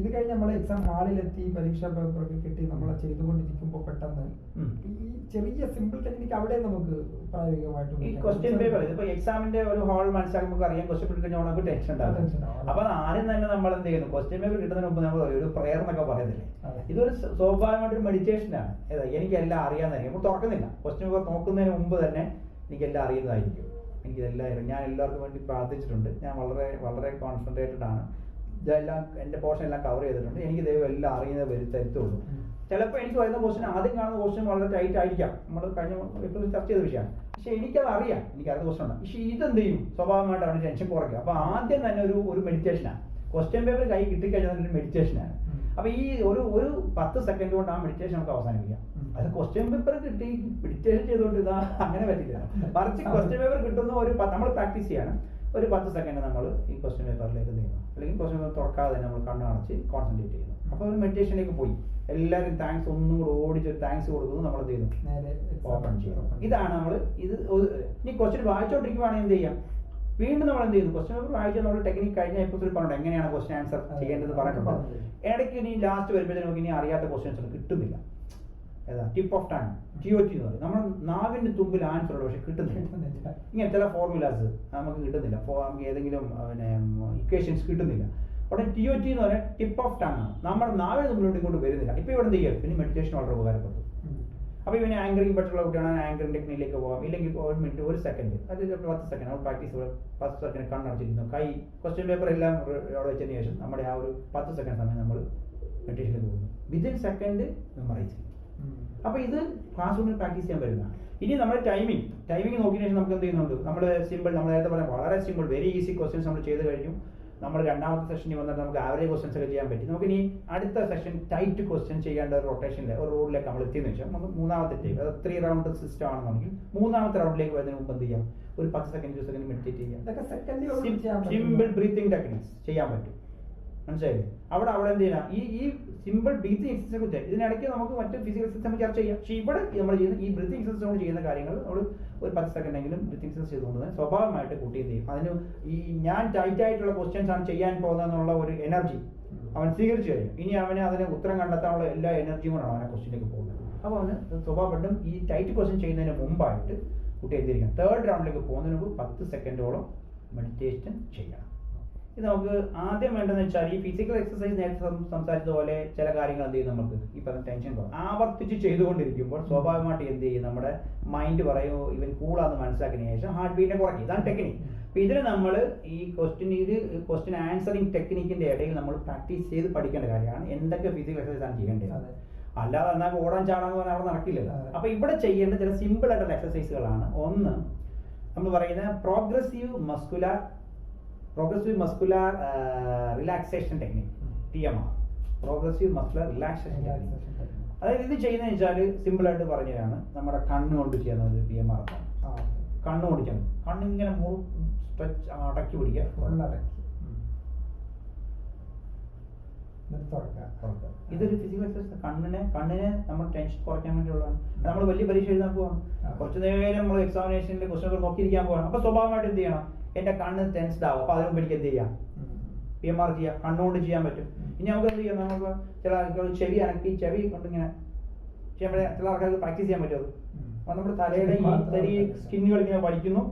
ഇത് കഴിഞ്ഞ് നമ്മൾ എക്സാം ഹാളിലെത്തി പരീക്ഷാ പേപ്പറൊക്കെ കിട്ടി നമ്മൾ ചെയ്തുകൊണ്ടിരിക്കുമ്പോൾ പെട്ടെന്ന് ഈ ചെറിയ സിമ്പിൾ ടെക്നിക്ക് അവിടെ നമുക്ക് പ്രായോഗികമായിട്ട് ഈ. ക്വസ്റ്റ്യൻ പേപ്പർ ഇതിപ്പോ എക്സാമിന്റെ ഒരു ഹാൾ മനസ്സിലാക്കുമ്പോൾ നമുക്ക് അറിയാം. ക്വസ്റ്റ്യൻ പേപ്പർ കഴിഞ്ഞാൽ നമുക്ക് ടെൻഷൻ ഉണ്ടാവും. അപ്പൊ ആദ്യം തന്നെ നമ്മൾ എന്ത് ചെയ്യുന്നു? ക്വസ്റ്റ്യൻ പേപ്പർ കിട്ടുന്നതിന് മുമ്പ് നമ്മൾ ഒരു പ്രെയർ എന്നൊക്കെ പറയുന്നില്ലേ. ഇതൊരു സ്വ- സ്വാഭാവികമായിട്ടൊരു മെഡിറ്റേഷൻ ആണ്. ഏതാ? എനിക്ക് എല്ലാം അറിയാമെന്നായിരിക്കും നമ്മൾ തുറക്കുന്നില്ല. ക്വസ്റ്റ്യൻ പേപ്പർ നോക്കുന്നതിന് മുമ്പ് തന്നെ എനിക്ക് എല്ലാം അറിയുന്നതായിരിക്കും. എനിക്ക് ഇതെല്ലാം അറിയാം. ഞാൻ എല്ലാവർക്കും വേണ്ടി പ്രാർത്ഥിച്ചിട്ടുണ്ട്. ഞാൻ വളരെ വളരെ കോൺസെൻട്രേറ്റഡ് ആണ്. ഇതെല്ലാം എന്റെ പോർഷൻ എല്ലാം കവർ ചെയ്തിട്ടുണ്ട്. എനിക്ക് ദൈവം എല്ലാം അറിയുന്നത് വരുത്തരുത്തുള്ളൂ. ചിലപ്പോൾ എനിക്ക് വരുന്ന പോർഷൻ ആദ്യം കാണുന്ന പോർഷൻ വളരെ ടൈറ്റ് ആയിരിക്കാം. നമ്മൾ കഴിഞ്ഞ എപ്പോഴും ചർച്ച ചെയ്ത വിഷയമാണ്. പക്ഷേ എനിക്കത് അറിയാം. എനിക്ക് അറിയുന്ന ക്വസ്റ്റ്യൻ ഉണ്ടാകും പക്ഷേ ഇതെന്ത് ചെയ്യും? സ്വാഭാവികമായിട്ട് അവന് ടെൻഷൻ കുറയ്ക്കും. അപ്പോൾ ആദ്യം തന്നെ ഒരു ഒരു മെഡിറ്റേഷനാണ് ക്വസ്റ്റ്യൻ പേപ്പർ കൈ കിട്ടിക്കഴിഞ്ഞാൽ ഒരു മെഡിറ്റേഷനാണ് ആണ്. അപ്പൊ ഈ ഒരു ഒരു പത്ത് സെക്കൻഡ് കൊണ്ട് ആ മെഡിറ്റേഷൻ നമുക്ക് അവസാനിപ്പിക്കാം. അത് ക്വസ്റ്റ്യൻ പേപ്പർ കിട്ടി മെഡിറ്റേഷൻ ചെയ്തുകൊണ്ട് ഇതാ അങ്ങനെ പറ്റില്ല. മറിച്ച് ക്വസ്റ്റ്യൻ പേപ്പർ കിട്ടുന്ന ഒരു നമ്മൾ പ്രാക്ടീസ് ചെയ്യണം. ഒരു പത്ത് സെക്കൻഡ് നമ്മൾ ഈ ക്വസ്റ്റ്യൻ പേപ്പറിലേക്ക് നീങ്ങുന്നു. അല്ലെങ്കിൽ ക്വസ്റ്റ്യൻ പേപ്പർ തുറക്കാതെ നമ്മൾ കണ്ണടച്ച് കോൺസെൻട്രേറ്റ് ചെയ്യുന്നു. അപ്പോൾ ഒരു മെഡിറ്റേഷനിലേക്ക് പോയി. എല്ലാവരും താങ്ക്സ് ഒന്നും കൂടെ ഓടിച്ച് താങ്ക്സ് കൊടുക്കുന്നു നമ്മൾ എന്ത് ചെയ്യുന്നു? ഓപ്പൺ ചെയ്യണം. ഇതാണ് നമ്മൾ ഇത് ഒരു- ഇനി ക്വസ്റ്റ്യൻ വായിച്ചോണ്ടിരിക്കുവാണെങ്കിൽ എന്ത് ചെയ്യാം? വീണ്ടും നമ്മൾ എന്ത് ചെയ്യുന്നു? ക്വസ്റ്റ്യൻ പേപ്പർ വായിച്ചാൽ നമ്മൾ ടെക്നിക്ക് കഴിഞ്ഞ എപ്പിസോഡിൽ പറഞ്ഞു എങ്ങനെയാണ് ക്വസ്റ്റ്യൻ ആൻസർ. ചെയ്യേണ്ടത് പറഞ്ഞിട്ടുണ്ട്. പറഞ്ഞു. ഇടയ്ക്ക് ഇനി ലാസ്റ്റ് വരുമ്പോഴത്തേക്ക് നമുക്ക് ഇനി അറിയാത്ത ക്വസ്റ്റ്യൻസ് കിട്ടുന്നില്ല. ഏതാ? Tip of time T O T എന്ന് പറയും. നമ്മൾ നാവിന്റെ തുമ്പിൽ ആൻസർ ഉണ്ട് പക്ഷെ കിട്ടുന്നില്ല. ഇങ്ങനെ ചില ഫോർമുലാസ് നമുക്ക് കിട്ടുന്നില്ല. നമുക്ക് ഏതെങ്കിലും പിന്നെ ഇക്വേഷൻസ് കിട്ടുന്നില്ല. അവിടെ ടി ഒ ടി എന്ന് പറഞ്ഞാൽ ടിപ്പ് ഓഫ് ടങ് ആണ്. നമ്മുടെ നാവിന് തുമ്പിലോട്ട് ഇങ്ങോട്ട് വരുന്നില്ല. ഇപ്പോൾ ഇവിടെ എന്ത് ചെയ്യാം. പിന്നെ മെഡിറ്റേഷൻ വളരെ ഉപകാരപ്പെട്ടു. അപ്പോൾ ഇവനെ ആങ്കറിംഗ് പറ്റുള്ള കുട്ടിയാണ്. ആങ്കറിംഗ് ടെക്നിക്കിലേക്ക് പോകാം. ഇല്ലെങ്കിൽ ഒരു മിനിറ്റ് ഒരു സെക്കൻഡ് അത് പത്ത് സെക്കൻഡ് നമ്മൾ പ്രാക്ടീസ് പത്ത് സെക്കൻഡ് കണ്ണടച്ചിരിക്കുന്നു. കൈ ക്വസ്റ്റ്യൻ പേപ്പർ എല്ലാം അവിടെ വെച്ചതിന് ശേഷം നമ്മുടെ ആ ഒരു പത്ത് സെക്കൻഡ് സമയം നമ്മൾ മെഡിറ്റേഷനിലേക്ക് പോകുന്നു. വിതിൻ സെക്കൻഡ് മെമ്മറൈസ് ചെയ്യും ഉം. അപ്പൊ ഇത് ക്ലാസ് റൂമിൽ പ്രാക്ടീസ് ചെയ്യാൻ പറ്റുന്നതാണ്. ഇനി നമ്മുടെ ടൈമിംഗ് ടൈമിംഗ് നോക്കിയതിനു ശേഷം നമുക്ക് എന്ത് ചെയ്യുന്നുണ്ട്? നമ്മൾ സിമ്പിൾ നമ്മൾ നേരത്തെ പറയാം വളരെ സിമ്പിൾ വെരി ഈസി ക്വസ്റ്റ്യൻസ് നമ്മൾ ചെയ്ത് കഴിഞ്ഞു. നമ്മൾ രണ്ടാമത്തെ സെഷനിൽ വന്നിട്ട് നമുക്ക് ആവറേജ് ക്വസ്റ്റ്യൻസ് ഒക്കെ ചെയ്യാൻ പറ്റി. നമുക്ക് ഇനി അടുത്ത സെഷൻ ടൈറ്റ് ക്വസ്റ്റ്യൻ ചെയ്യേണ്ട ഒരു റൊട്ടേഷനിലെ ഒരു റോഡിലേക്ക് നമ്മൾ എത്തിയെന്ന് വെച്ചാൽ നമുക്ക് മൂന്നാമത്തെ ടൈം അത് ത്രീ റൗണ്ട് സിസ്റ്റം ആണെന്നുണ്ടെങ്കിൽ മൂന്നാമത്തെ റൗണ്ടിലേക്ക് വരുന്നതിന് മുമ്പ് എന്ത് ചെയ്യാം? ഒരു പത്ത് സെക്കൻഡ് ഇരുപത് സെക്കൻഡ് മെഡിറ്റേറ്റ് ചെയ്യാം. സിമ്പിൾ ബ്രീത്തിങ് ടെക്നിക്സ് ചെയ്യാൻ പറ്റും. മനസ്സിലായില്ലേ? അവിടെ അവിടെ എന്ത് ചെയ്യാം ഈ ഈ സിമ്പിൾ ബ്രീത്തിങ് എക്സസൈസിനെ കുറിച്ച് ഇതിനിടയ്ക്ക് നമുക്ക് മറ്റ് ഫിസിക്കൽ എക്സസൈസ് ചർച്ച ചെയ്യാം. പക്ഷേ ഇവിടെ നമ്മൾ ചെയ്യുന്ന ഈ ബ്രീത്തിങ് എക്സസൈസ് കൊണ്ട് ചെയ്യുന്ന കാര്യങ്ങൾ നമ്മൾ ഒരു പത്ത് സെക്കൻഡ് എങ്കിലും ബ്രീത്തിങ് എക്സസൈസ് ചെയ്തുകൊണ്ട് തന്നെ സ്വാഭാവികമായിട്ട് കുട്ടി ചെയ്യും? അതിന് ഈ ഞാൻ ടൈറ്റ് ആയിട്ടുള്ള ക്വസ്റ്റ്യൻസ് ആണ് ചെയ്യാൻ പോകുന്നതെന്നുള്ള ഒരു എനർജി അവൻ സ്വീകരിച്ചു കഴിഞ്ഞു. ഇനി അവന് അതിന് ഉത്തരം കണ്ടെത്താനുള്ള എല്ലാ എനർജിയും കൊണ്ടാണ് അവനെ ക്വസ്റ്റ്യനിലേക്ക് പോകുന്നത്. അപ്പോൾ അവന് സ്വാഭാവികമായിട്ടും ഈ ടൈറ്റ് ക്വസ്റ്റ്യൻ ചെയ്യുന്നതിന് മുമ്പായിട്ട് കുട്ടി എന്തിരിക്കണം തേർഡ് റൗണ്ടിലേക്ക് പോകുന്നതിന് മുമ്പ് പത്ത് സെക്കൻഡോളം മെഡിറ്റേഷൻ ചെയ്യണം ഇത് നമുക്ക് ആദ്യം വേണ്ടതെന്ന് വെച്ചാൽ ഈ ഫിസിക്കൽ എക്സസൈസ് നേരത്തെ സംസാരിച്ച പോലെ ചില കാര്യങ്ങൾ എന്ത് ചെയ്യും നമുക്ക് ഈ പറഞ്ഞ ടെൻഷൻ കുറവ് ആവർത്തിച്ച് ചെയ്തുകൊണ്ടിരിക്കുമ്പോൾ സ്വാഭാവികമായിട്ട് എന്ത് ചെയ്യും? നമ്മുടെ മൈൻഡ് പറയുമോ ഇവൻ കൂളാന്ന് മനസ്സിലാക്കിയതിനു ശേഷം ഹാർട്ട് ബീറ്റിനെ കുറയ്ക്കും. ഇതാണ് ടെക്നിക് അപ്പൊ ഇതിന് നമ്മൾ ഈ ക്വസ്റ്റ്യൻ ഇത് ക്വസ്റ്റ്യൻ ആൻസറിങ് ടെക്നിക്കിന്റെ ഇടയിൽ നമ്മൾ പ്രാക്ടീസ് ചെയ്ത് പഠിക്കേണ്ട കാര്യമാണ് എന്തൊക്കെ ഫിസിക്കൽ എക്സസൈസ് ആണ് ചെയ്യേണ്ടത്. അല്ലാതെ എന്നാൽ ഓടാൻ ചാടാന്ന് പറഞ്ഞാൽ അവിടെ നടക്കില്ലല്ലോ. അതെ. അപ്പൊ ഇവിടെ ചെയ്യേണ്ട ചില സിമ്പിൾ ആയിട്ടുള്ള എക്സസൈസുകളാണ് ഒന്ന് നമ്മൾ പറയുന്ന progressive muscular progressive muscular relaxation technique T M R progressive muscular relaxation technique അതായത് ഇത് ചെയ്യുന്നത് വെച്ചാൽ സിമ്പിൾ ആയിട്ട് പറഞ്ഞതാണ് നമ്മുടെ കണ്ണ് കൊണ്ട് ചെയ്യുന്ന ഒരു പി എം ആർ ആണ്. കണ്ണ് ഓടിക്കണം കണ്ണിങ്ങനെ മൂ സ്ട്രെച്ച് അടക്കി പിടിക്കുക. ഇതൊരു ഫിസിക്കൽ എക്സസൈസ് കണ്ണിനെ കണ്ണിനെ നമ്മൾ ടെൻഷൻ കുറയ്ക്കാൻ വേണ്ടിയുള്ളതാണ് നമ്മൾ വലിയ പരീക്ഷ എഴുതാൻ പോവാണ്. കുറച്ചു നേരം നമ്മൾ എക്സാമിനേഷന്റെ ക്വസ്റ്റ്യൻ നോക്കിയിരിക്കാൻ പോവാണ്. അപ്പൊ സ്വാഭാവികമായിട്ട് എന്ത് ചെയ്യണം? എന്റെ കണ്ണ് ടെൻസ്ഡ് ആവും അപ്പൊ അതിന് മുമ്പ് എനിക്ക് എന്ത് ചെയ്യാം. പി എം ആർ ചെയ്യാം. കണ്ണുകൊണ്ട് ചെയ്യാൻ പറ്റും. ഇനി നമുക്ക് എന്ത് ചെയ്യാം? നമുക്ക് ചില ആൾക്കാർ ചെവി അനക്കി ചെവി കൊണ്ട് ഇങ്ങനെ ചെയ്യാൻ പറ്റും ചില ആൾക്കാർക്ക് പ്രാക്ടീസ് ചെയ്യാൻ പറ്റും അത്. നമ്മുടെ തലയുടെ ഈ തരി സ്കിന്നുകൾ ഇങ്ങനെ വലിക്കുന്നു.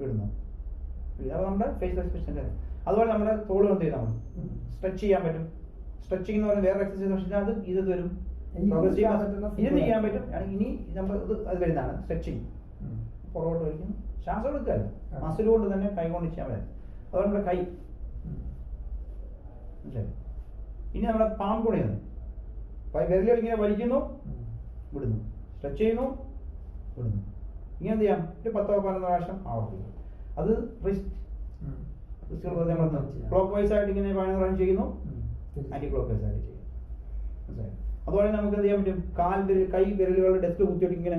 വിടുന്നു. അപ്പോൾ നമ്മുടെ ഫേസ് എക്സ്പ്രഷൻ അതുപോലെ നമ്മുടെ തോളുകൾ എന്ത് ചെയ്താൽ മതി സ്ട്രെച്ച് ചെയ്യാൻ പറ്റും. സ്ട്രെച്ചിങ് എന്ന് പറയുന്ന വേറെ എക്സസൈസ് പക്ഷേ അത് ഇത് തരും. ഇത് ചെയ്യാൻ പറ്റും? ഇനി നമ്മൾ ഇത് അത് വരുന്നതാണ്. സ്ട്രെച്ചിങ്. പുറകോട്ട് വലിക്കുന്നു. ശ്വാസം എടുക്കുകയല്ല. മസിൽ കൊണ്ട് തന്നെ കൈ കൊണ്ട് ചെയ്യാൻ പറ്റും അതുപോലെ നമ്മുടെ കൈ? ഇനി നമ്മുടെ പാം വിരലുകൾ ഇങ്ങനെ വലിക്കുന്നു വിടുന്നു. സ്ട്രെച്ച് ചെയ്യുന്നു വിടുന്നു. ഇങ്ങനെ എന്ത് ചെയ്യാം? ഒരു പത്തോ പതിനൊന്നോ പ്രാവശ്യം ആവർത്തിക്കും. അത് റിസ്റ്റ്. ക്ലോക്ക് വൈസ് ആയിട്ട് ഇങ്ങനെ പതിനൊന്ന് പ്രാവശ്യം ചെയ്യുന്നു. ആന്റി ക്ലോക്ക് വൈസ് ആയിട്ട് ചെയ്യുന്നു. മനസ്സിലായോ? അതുപോലെ നമുക്ക് എന്ത് ചെയ്യാൻ പറ്റും? കാൽ വിരൽ കൈ വിരലുകളുടെ ഡെസ്ക് കുത്തിയിട്ട് ഇങ്ങനെ.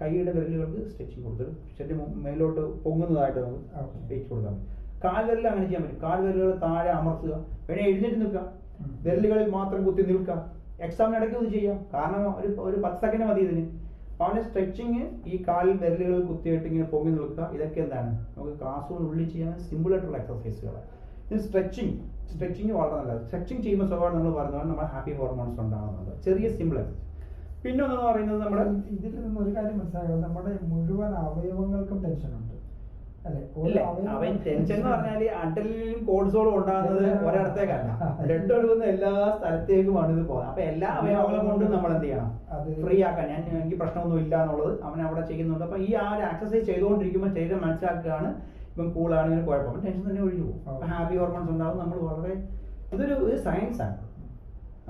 കൈയുടെ വിരലുകൾക്ക് സ്ട്രെച്ചിങ് കൊടുത്തിട്ട് സ്റ്റെച്ച് മേലോട്ട് പൊങ്ങുന്നതായിട്ട് നമുക്ക്. വെയിറ്റ് കൊടുക്കാൻ പറ്റും കാൽ വിരൽ അങ്ങനെ ചെയ്യാൻ പറ്റും. കാൽ വിരലുകൾ താഴെ അമർത്തുക. വേണേ എഴുന്നേറ്റ് നിൽക്കാം. ഉം. വിരലുകളിൽ മാത്രം കുത്തി നിൽക്കാം. എക്സാമിന് ഇടയ്ക്ക് ഒന്ന് ചെയ്യാം. കാരണം ഒരു ഒരു പത്ത് സെക്കൻഡ് മതി ഇതിന്. അപ്പോൾ അവന്റെ സ്ട്രെച്ചിങ് ഈ കാലിൽ വിരലുകൾ കുത്തിയിട്ട് ഇങ്ങനെ പൊങ്ങി നിൽക്കുക. ഇതൊക്കെ എന്താണ്? നമുക്ക് ക്ലാസ് ഉള്ളിൽ ചെയ്യാൻ സിമ്പിൾ ആയിട്ടുള്ള എക്സസൈസുകളാണ് ഇത് സ്ട്രെച്ചിങ് സ്ട്രെച്ചിങ് വളരെ നല്ലത്. സ്ട്രെച്ചിങ് ചെയ്യുമ്പോൾ സ്വഭാവം നമ്മൾ പറഞ്ഞാൽ നമ്മൾ ഹാപ്പി ഹോർമോൺസ് ഉണ്ടാകുന്നത് ചെറിയ സിമ്പിൾ പിന്നെ ഒന്നെന്ന് പറയുന്നത് നമ്മുടെ ഇതിൽ നിന്ന് ഒരു കാര്യം മനസ്സിലാക്കുക നമ്മുടെ മുഴുവൻ അവയവങ്ങൾക്കും ടെൻഷൻ ഉണ്ട്. അല്ലെ? ഇല്ല അവൻ ടെൻഷൻ എന്ന് പറഞ്ഞാൽ അഡലിനും കോഡ്സോളും ഉണ്ടാകുന്നത് ഒരിടത്തേക്കല്ല ബ്ലഡ് ഒഴുകുന്ന എല്ലാ സ്ഥലത്തേക്കുമാണ് ഇത് പോകുന്നത്. അപ്പൊ എല്ലാ അവയവങ്ങളും കൊണ്ടും നമ്മൾ എന്ത് ചെയ്യണം? അത്. ഫ്രീ ആക്കാൻ ഞാൻ എനിക്ക് പ്രശ്നമൊന്നും ഇല്ല എന്നുള്ളത് അവൻ അവിടെ ചെയ്യുന്നുണ്ട്. അപ്പൊ ഈ ആ ഒരു എക്സസൈസ് ചെയ്തുകൊണ്ടിരിക്കുമ്പോൾ ശരീരം മനസ്സിലാക്കുകയാണ്. ഇപ്പം കൂളാണ് ഇങ്ങനെ കുഴപ്പം. ടെൻഷൻ തന്നെ ഒഴിഞ്ഞു പോകും. ഹാപ്പി ഹോർമോൺസ് ഉണ്ടാവും നമ്മൾ വളരെ ഇതൊരു സയൻസ് ആണ്.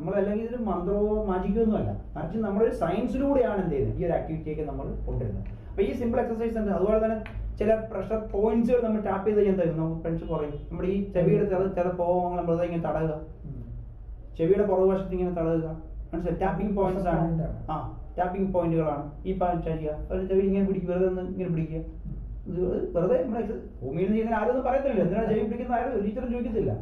നമ്മൾ അല്ലെങ്കിൽ ഇതൊരു മന്ത്രമോ മാജിക്കോ ഒന്നും അല്ല. മറിച്ച് നമ്മളൊരു സയൻസിലൂടെയാണ് എന്ത് ചെയ്യുന്നത്? ഈ ഒരു ആക്ടിവിറ്റിയൊക്കെ നമ്മൾ കൊണ്ടുവരുന്നത്. അപ്പൊ ഈ സിമ്പിൾ എക്സസൈസ് ഉണ്ട്. അതുപോലെ തന്നെ ചില പ്രഷർ പോയിന്റ്സുകൾ നമ്മൾ ടാപ്പ് ചെയ്ത് ചെയ്യുന്നത് നമുക്ക് ഫ്രണ്ട്സ് കുറയും. നമ്മുടെ ഈ ചെവിയുടെ ചില ചില പോകങ്ങൾ നമ്മൾ ഇങ്ങനെ തടയുക. ചെവിയുടെ പുറകുവശത്ത് ഇങ്ങനെ തടയുക. മനസ്സിലായി? ടാപ്പിംഗ് പോയിന്റ്സ് ആണ്. ആ ടാപ്പിംഗ് പോയിന്റുകളാണ് ഈ പാൻ ചെയ്യുക ഒരു ചെവി ഇങ്ങനെ പിടിക്കുക വെറുതെ ഒന്ന് ഇങ്ങനെ പിടിക്കുക. വെറുതെ നമ്മുടെ ഭൂമിയിൽ നിന്ന് ചെയ്യുന്ന ആരും ഒന്നും പറയത്തില്ല എന്തിനാണ് ചെവി പിടിക്കുന്ന ആരും ടീച്ചറും ചോദിക്കത്തില്ല.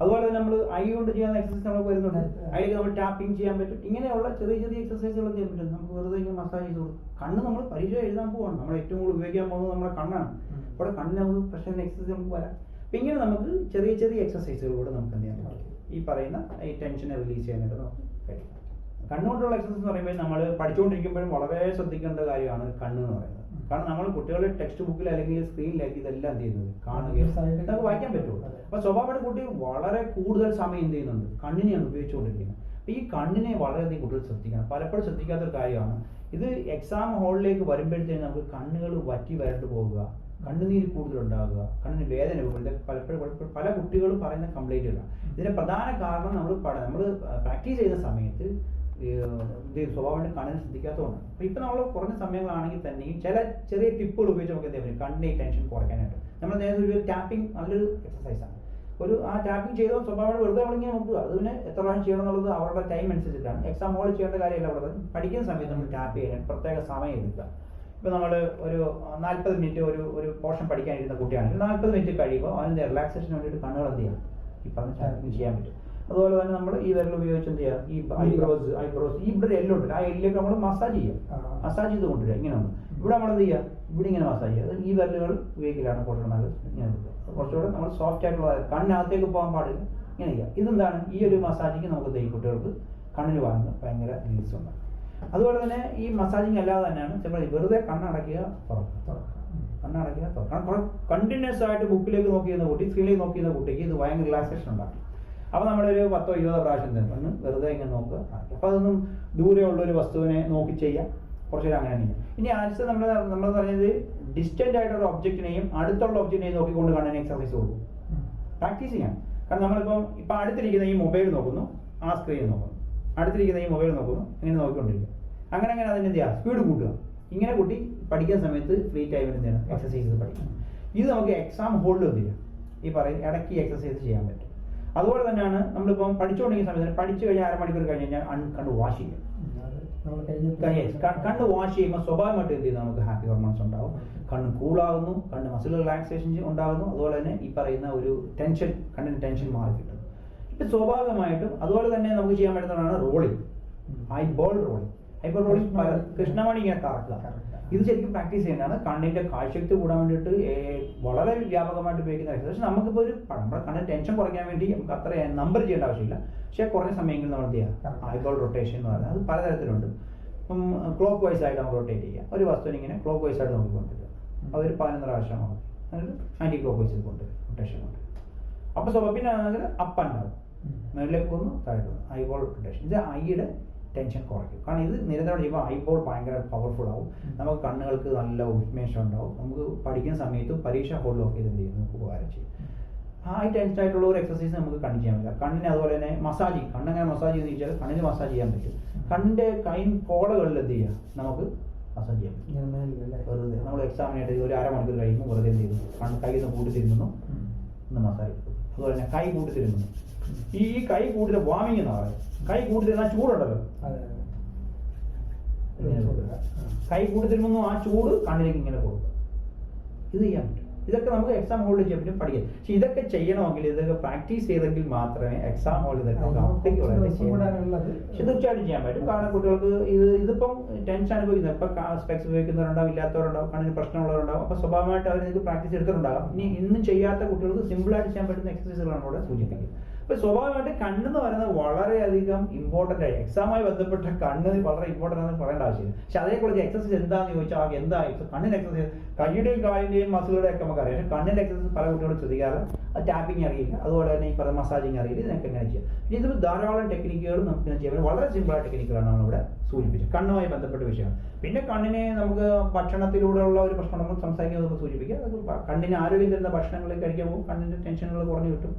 അതുപോലെ തന്നെ നമ്മൾ ഐ കൊണ്ട് ചെയ്യുന്ന എക്സസൈസ് നമുക്ക് വരുന്നുണ്ട്. അതിൽ നമ്മൾ ടാപ്പിംഗ് ചെയ്യാൻ പറ്റും. ഇങ്ങനെയുള്ള ചെറിയ ചെറിയ എക്സസൈസുകൾ ചെയ്യാൻ പറ്റും. നമുക്ക് വെറുതെ ഇങ്ങനെ മസാജ് ചെയ്ത് കൊടുക്കും. കണ്ണ് നമ്മൾ പരീക്ഷ എഴുതാൻ പോവാണ്. നമ്മൾ ഏറ്റവും കൂടുതൽ ഉപയോഗിക്കാൻ പോകുന്നത് നമ്മുടെ കണ്ണാണ്. അവിടെ കണ്ണിന് നമുക്ക് പ്രശ്നം എക്സസൈസ് നമുക്ക് വരാം. അപ്പം ഇങ്ങനെ നമുക്ക് ചെറിയ ചെറിയ എക്സസൈസുകളിലൂടെ നമുക്ക് എന്ത് ചെയ്യാൻ പറ്റും? ഈ പറയുന്ന ഈ ടെൻഷനെ റിലീസ് ചെയ്യാനായിട്ട് നമുക്ക് കഴിയും. കണ്ണുകൊണ്ടുള്ള എക്സസൈസ് എന്ന് പറയുമ്പോൾ നമ്മൾ പഠിച്ചുകൊണ്ടിരിക്കുമ്പോഴും വളരെ ശ്രദ്ധിക്കേണ്ട കാര്യമാണ് കണ്ണ് എന്ന് പറയുന്നത്. കാരണം നമ്മൾ കുട്ടികളെ ടെക്സ്റ്റ് ബുക്കിൽ അല്ലെങ്കിൽ സ്ക്രീനിലാക്കി ഇതെല്ലാം ചെയ്യുന്നത്? കാണുകയും നമുക്ക് വായിക്കാൻ പറ്റുള്ളൂ. അപ്പോൾ അപ്പൊ സ്വാഭാവികമായിട്ട് കുട്ടി വളരെ കൂടുതൽ സമയം എന്ത് ചെയ്യുന്നുണ്ട്? കണ്ണിനെയാണ് ഉപയോഗിച്ചുകൊണ്ടിരിക്കുന്നത്. അപ്പൊ ഈ കണ്ണിനെ വളരെയധികം കുട്ടികൾ ശ്രദ്ധിക്കണം. പലപ്പോഴും ശ്രദ്ധിക്കാത്ത ഒരു കാര്യമാണ്. ഇത് എക്സാം ഹാളിലേക്ക് വരുമ്പോഴത്തേക്കും നമുക്ക് കണ്ണുകൾ വറ്റി വരണ്ടു പോവുക കണ്ണുനീര് കൂടുതൽ ഉണ്ടാകുക. കണ്ണിന് വേദന. പലപ്പോഴും പലപ്പോഴും പല കുട്ടികളും പറയുന്ന കംപ്ലൈന്റുകളാണ് ഇതിന്റെ പ്രധാന കാരണം നമ്മൾ നമ്മൾ പ്രാക്ടീസ് ചെയ്യുന്ന സമയത്ത് സ്വാഭാവികമായിട്ട് കണ്ണിന് ശ്രദ്ധിക്കാത്തതുകൊണ്ട്. അപ്പൊ ഇപ്പം നമ്മൾ കുറഞ്ഞ സമയങ്ങളാണെങ്കിൽ തന്നെയും ചില ചെറിയ ടിപ്പുകൾ ഉപയോഗിച്ച് നമുക്ക് എന്ത് കണ്ണിന്റെ ടെൻഷൻ കുറയ്ക്കാനായിട്ട് നമ്മൾ നേരത്തെ ഒരു ടാപ്പിംഗ് നല്ലൊരു എക്സസൈസ് ആണ്. ഒരു ആ ടാപ്പിംഗ് ചെയ്തോ സ്വഭാവം വെറുതെ നമ്മളിങ്ങനെ നോക്കുക. അത് പിന്നെ എത്ര പ്രാവശ്യം ചെയ്യണം എന്നുള്ളത് അവരുടെ ടൈം അനുസരിച്ചിട്ടാണ്. എക്സാം ഹോൾ ചെയ്യേണ്ട കാര്യമല്ല അവിടെ. പഠിക്കുന്ന സമയത്ത് നമ്മൾ ടാപ്പ് ചെയ്യാൻ പ്രത്യേക സമയം എടുക്കുക. ഇപ്പൊ നമ്മൾ ഒരു നാല്പത് മിനിറ്റ് ഒരു ഒരു പോർഷൻ പഠിക്കാനിരുന്ന കുട്ടിയാണെങ്കിൽ നാല്പത് മിനിറ്റ് കഴിയുമ്പോൾ അവന്റെ റിലാക്സേഷൻ വേണ്ടിയിട്ട് കണ്ണുകൾ എന്ത് ചെയ്യാം ഈ പറഞ്ഞ ചെയ്യാൻ പറ്റും. അതുപോലെ തന്നെ നമ്മൾ ഈ വിരൽ ഉപയോഗിച്ച് എന്ത് ചെയ്യുക? ഈ ഐബ്രോസ് ഐബ്രോസ്. ഈ ഇവിടെ എല്ലുണ്ട് ആ എല്ലൊക്കെ നമ്മൾ മസാജ് ചെയ്യാം മസാജ് ചെയ്ത് കൊണ്ടുവരിക. ഇങ്ങനെ ഒന്ന് ഇവിടെ നമ്മൾ എന്ത് ചെയ്യുക? ഇവിടെ ഇങ്ങനെ മസാജ് ചെയ്യുക. അത് ഈ വിരലുകൾ ഉപയോഗിക്കലാണ് നല്ലത്. ഇങ്ങനെ കുറച്ചുകൂടെ നമ്മൾ സോഫ്റ്റ് ആയിട്ടുള്ള കണ്ണിനകത്തേക്ക് പോകാൻ പാടില്ല. ഇങ്ങനെ ചെയ്യുക. ഇതെന്താണ്? ഈ ഒരു മസാജിങ് നമുക്ക് തൈ കുട്ടികൾക്ക് കണ്ണിന് വാങ്ങുന്ന ഭയങ്കര റിലീസ് ഉണ്ടാകും അതുപോലെ തന്നെ ഈ മസാജിങ് അല്ലാതെ തന്നെയാണ് ചിലപ്പോൾ വെറുതെ കണ്ണടയ്ക്കുക തുറക്കുക. കണ്ണടയ്ക്കുക തുറക്കുക. കാരണം കണ്ടിന്യൂസ് ആയിട്ട് ബുക്കിലേക്ക് നോക്കിയിരുന്ന കുട്ടി സ്ക്രീനിലേക്ക് നോക്കിയിരുന്ന കുട്ടിക്ക് ഇത് ഭയങ്കര റിലാക്സേഷൻ ഉണ്ടാക്കും. അപ്പോൾ നമ്മളൊരു പത്തോ ഇരുപതോ പ്രാവശ്യം തന്നെ വെറുതെ ഇങ്ങനെ നോക്കുക. അപ്പോൾ അതൊന്നും ദൂരെയുള്ള ഒരു വസ്തുവിനെ നോക്കി ചെയ്യാം കുറച്ച് നേരം അങ്ങനെ ചെയ്യാം ഇനി ആദ്യത്തെ നമ്മൾ നമ്മൾ പറഞ്ഞത് ഡിസ്റ്റന്റ് ആയിട്ടുള്ള ഒബ്ജക്റ്റിനെയും അടുത്തുള്ള ഒബ്ജക്റ്റിനെയും നോക്കിക്കൊണ്ട് കാണാൻ എക്സസൈസ് കൊടുക്കും. പ്രാക്ടീസ് ചെയ്യാം. കാരണം നമ്മളിപ്പം ഇപ്പം അടുത്തിരിക്കുന്ന ഈ മൊബൈൽ നോക്കുന്നു. ആ സ്ക്രീൻ നോക്കുന്നു. അടുത്തിരിക്കുന്ന ഈ മൊബൈൽ നോക്കുന്നു. ഇങ്ങനെ നോക്കിക്കൊണ്ടിരിക്കും അങ്ങനെ അങ്ങനെ അതിന് എന്ത് സ്പീഡ് കൂട്ടുക. ഇങ്ങനെ കൂട്ടി പഠിക്കുന്ന സമയത്ത് ഫ്രീ ടൈമിൽ എന്ത് ചെയ്യണം? എക്സസൈസ് പഠിക്കണം. ഇത് നമുക്ക് എക്സാം ഹോളിൽ എന്ത് ചെയ്യാം? ഈ പറയും ഇടയ്ക്ക് എക്സസൈസ് ചെയ്യാൻ പറ്റും. അതുപോലെ തന്നെയാണ് നമ്മളിപ്പം പഠിച്ചുകൊണ്ടിരിക്കുന്ന സമയത്ത് പഠിച്ചു കഴിഞ്ഞാൽ അരമണിക്കൂർ കഴിഞ്ഞ് കഴിഞ്ഞാൽ കണ്ട് വാഷ് ചെയ്യും. കണ്ണ് വാഷ് ചെയ്യുമ്പോൾ സ്വാഭാവികമായിട്ട് എന്ത് ചെയ്യുന്നു നമുക്ക് ഹാപ്പി ഹോർമോൺസ് ഉണ്ടാവും. കണ്ണ് കൂളാകുന്നു കണ്ണ് മസിൽ റിലാക്സേഷൻ ഉണ്ടാകുന്നു. അതുപോലെ തന്നെ ഈ പറയുന്ന ഒരു ടെൻഷൻ കണ്ണിന് ടെൻഷൻ മാറി കിട്ടും ഇപ്പം സ്വാഭാവികമായിട്ടും അതുപോലെ തന്നെ നമുക്ക് ചെയ്യാൻ പറ്റുന്നതാണ് rolling eyeball rolling eyeball rolling കൃഷ്ണമണി. ഇങ്ങനെ കറക്കുക. ഇത് ശരിക്കും പ്രാക്ടീസ് ചെയ്യുന്നതാണ്. കണ്ണിന്റെ കാഴ്ചശക്തി കൂടാൻ വേണ്ടിയിട്ട് വളരെ വ്യാപകമായിട്ട് ഉപയോഗിക്കുന്ന എക്സസൈസ് പക്ഷെ നമുക്കിപ്പോൾ ഒരു നമ്മുടെ കണ്ണിന് ടെൻഷൻ കുറയ്ക്കാൻ വേണ്ടി നമുക്ക് അത്ര നമ്പർ ചെയ്യേണ്ട ആവശ്യമില്ല. പക്ഷേ കുറഞ്ഞ സമയങ്ങളിൽ നമ്മൾ എന്ത് ചെയ്യുക. ഐബോൾ റൊട്ടേഷൻ എന്ന് പറയുന്നത്. അത് പലതരത്തിലുണ്ട്. ഇപ്പം ക്ലോക്ക് വൈസ് ആയിട്ട് നമുക്ക് റൊട്ടേറ്റ് ചെയ്യുക. ഒരു വസ്തുവിനെ ഇങ്ങനെ ക്ലോക്ക് വൈസ് ആയിട്ട് നമുക്ക് കൊണ്ടുവരിക അതൊരു പതിനൊന്നര പ്രാവശ്യം മതി അതായത് ആന്റി ക്ലോക്ക് വൈസ് കൊണ്ടുവരും റൊട്ടേഷൻ കൊണ്ട്. അപ്പോൾ സ്വഭാവം പിന്നെ അപ്പ് ആൻഡ് ഡൗൺ മേളിലേക്ക് വന്നു താഴെ ഐ ഐബോൾ റൊട്ടേഷൻ ഇത് ഐയുടെ ടെൻഷൻ കുറയ്ക്കും. കാരണം ഇത് നിരന്തരം ചെയ്യുമ്പോൾ ഐബോൾ ഭയങ്കര പവർഫുൾ ആവും. നമുക്ക് കണ്ണുകൾക്ക് നല്ല ഉന്മേഷം ഉണ്ടാവും. നമുക്ക് പഠിക്കുന്ന സമയത്ത് പരീക്ഷ ഹോളിലൊക്കെ ഇത് എന്ത് ചെയ്യും? നമുക്ക് ഉപകാരം ചെയ്യും. ഹൈ ടെൻഷൻ ആയിട്ടുള്ള ഒരു എക്സസൈസ് നമുക്ക് കണ്ണിന് ചെയ്യാൻ പറ്റില്ല. കണ്ണിന് അതുപോലെ തന്നെ മസാജ് കണ്ണങ്ങനെ മസാജ് ചെയ്ത് വെച്ചാൽ കണ്ണിന് മസാജ് ചെയ്യാൻ പറ്റും. കണ്ണിന്റെ കൈ കോളകളിൽ എന്ത് ചെയ്യുക നമുക്ക് മസാജ് ചെയ്യാൻ പറ്റും. വെറുതെ. നമ്മൾ എക്സാമിനായിട്ട് ഒരു അരമണിക്കൂർ കഴിയുമ്പോൾ വെറുതെ എന്ത് ചെയ്യുന്നു? കണ്ണ് കൈ ഒന്ന് കൂട്ടി തിരുന്നു. ഒന്ന് മസാജ് ചെയ്തു. അതുപോലെ തന്നെ കൈ കൂട്ടി തിരുമുന്നു ഈ ഈ കൈ കൂട്ടിൽ വാമിങ് എന്ന് പറയുന്നത്. കൈ കൂട്ടി തരുന്ന ചൂടുണ്ടല്ലോ. കൈ കൂട്ടി തരുമ്പോൾ ആ ചൂട് കണ്ണിലേക്ക് ഇങ്ങനെ കൊടുക്കുക. ഇത് ചെയ്യാൻ പറ്റും. ഇതൊക്കെ നമുക്ക് എക്സാം ഹോളിൽ ചെയ്യാൻ പറ്റും പഠിക്കാം. പക്ഷെ ഇതൊക്കെ ചെയ്യണമെങ്കിൽ ഇതൊക്കെ പ്രാക്ടീസ് ചെയ്തെങ്കിൽ മാത്രമേ എക്സാം ഹോളിൽ ഇതൊക്കെ പക്ഷെ തീർച്ചയായിട്ടും ചെയ്യാൻ പറ്റും. കാരണം കുട്ടികൾക്ക് ഇത് ഇതിപ്പം ടെൻഷൻ അനുഭവിക്കുന്നത്. ഇപ്പൊ സ്പെക്സ് ഉപയോഗിക്കുന്നവരുണ്ടാവും ഇല്ലാത്തവരുണ്ടാവും കണ്ണിന് പ്രശ്നമുള്ളവരുണ്ടാവും. അപ്പൊ സ്വാഭാവികമായിട്ട് അവർ പ്രാക്ടീസ് എടുത്തിട്ടുണ്ടാകും. ഇനി ഇന്നും ചെയ്യാത്ത കുട്ടികൾക്ക് സിമ്പിളായിട്ട് ചെയ്യാൻ പറ്റുന്ന എക്സസൈസുകളാണ് ഇവിടെ സൂചിപ്പിക്കുന്നത്. അപ്പൊ സ്വാഭാവികമായിട്ട് കണ്ണെന്ന് പറയുന്നത് വളരെയധികം ഇമ്പോർട്ടന്റ് ആയി എക്സാമായി ബന്ധപ്പെട്ട കണ്ണ് വളരെ ഇമ്പോർട്ടന്റ് ആണെന്ന് പറയേണ്ട ആവശ്യമില്ല. പക്ഷെ അതേക്കുറിച്ച് എക്സസൈസ് എന്താന്ന് ചോദിച്ചാൽ എന്താ? കണ്ണിന് എക്സസൈസ് കൈയുടെയും കാലിന്റെയും മസിലുകളുടെ ഒക്കെ നമുക്ക് അറിയാം. പക്ഷെ കണ്ണിന്റെ എക്സസൈസ് പല കുട്ടികളും ശ്രദ്ധിക്കാറ്. അത് ടാപ്പിംഗ് അറിയില്ല. അതുപോലെ തന്നെ ഈ പറയുന്ന മസാജിങ് അറിയില്ല. ഇതിനൊക്കെ എങ്ങനെ ചെയ്യാം. ഇനി ഇത് ധാരാളം ടെക്നിക്കുകൾ നമുക്ക് ചെയ്യാൻ വളരെ സിമ്പിൾ ആയ ടെക്നിക്കുകളാണ് നമ്മളിവിടെ സൂചിപ്പിച്ചത്. കണ്ണുമായി ബന്ധപ്പെട്ട വിഷയമാണ് പിന്നെ കണ്ണിനെ നമുക്ക് ഭക്ഷണത്തിലൂടെയുള്ള ഒരു പ്രശ്നം നമ്മൾ സംസാരിക്കുന്നത് സൂചിപ്പിക്കുക സൂചിപ്പിക്കാം. അത് കണ്ണിന് ആരോഗ്യം തരുന്ന ഭക്ഷണങ്ങൾ കഴിക്കാൻ പോകും. കണ്ണിന്റെ ടെൻഷനുകൾ കുറഞ്ഞു കിട്ടും.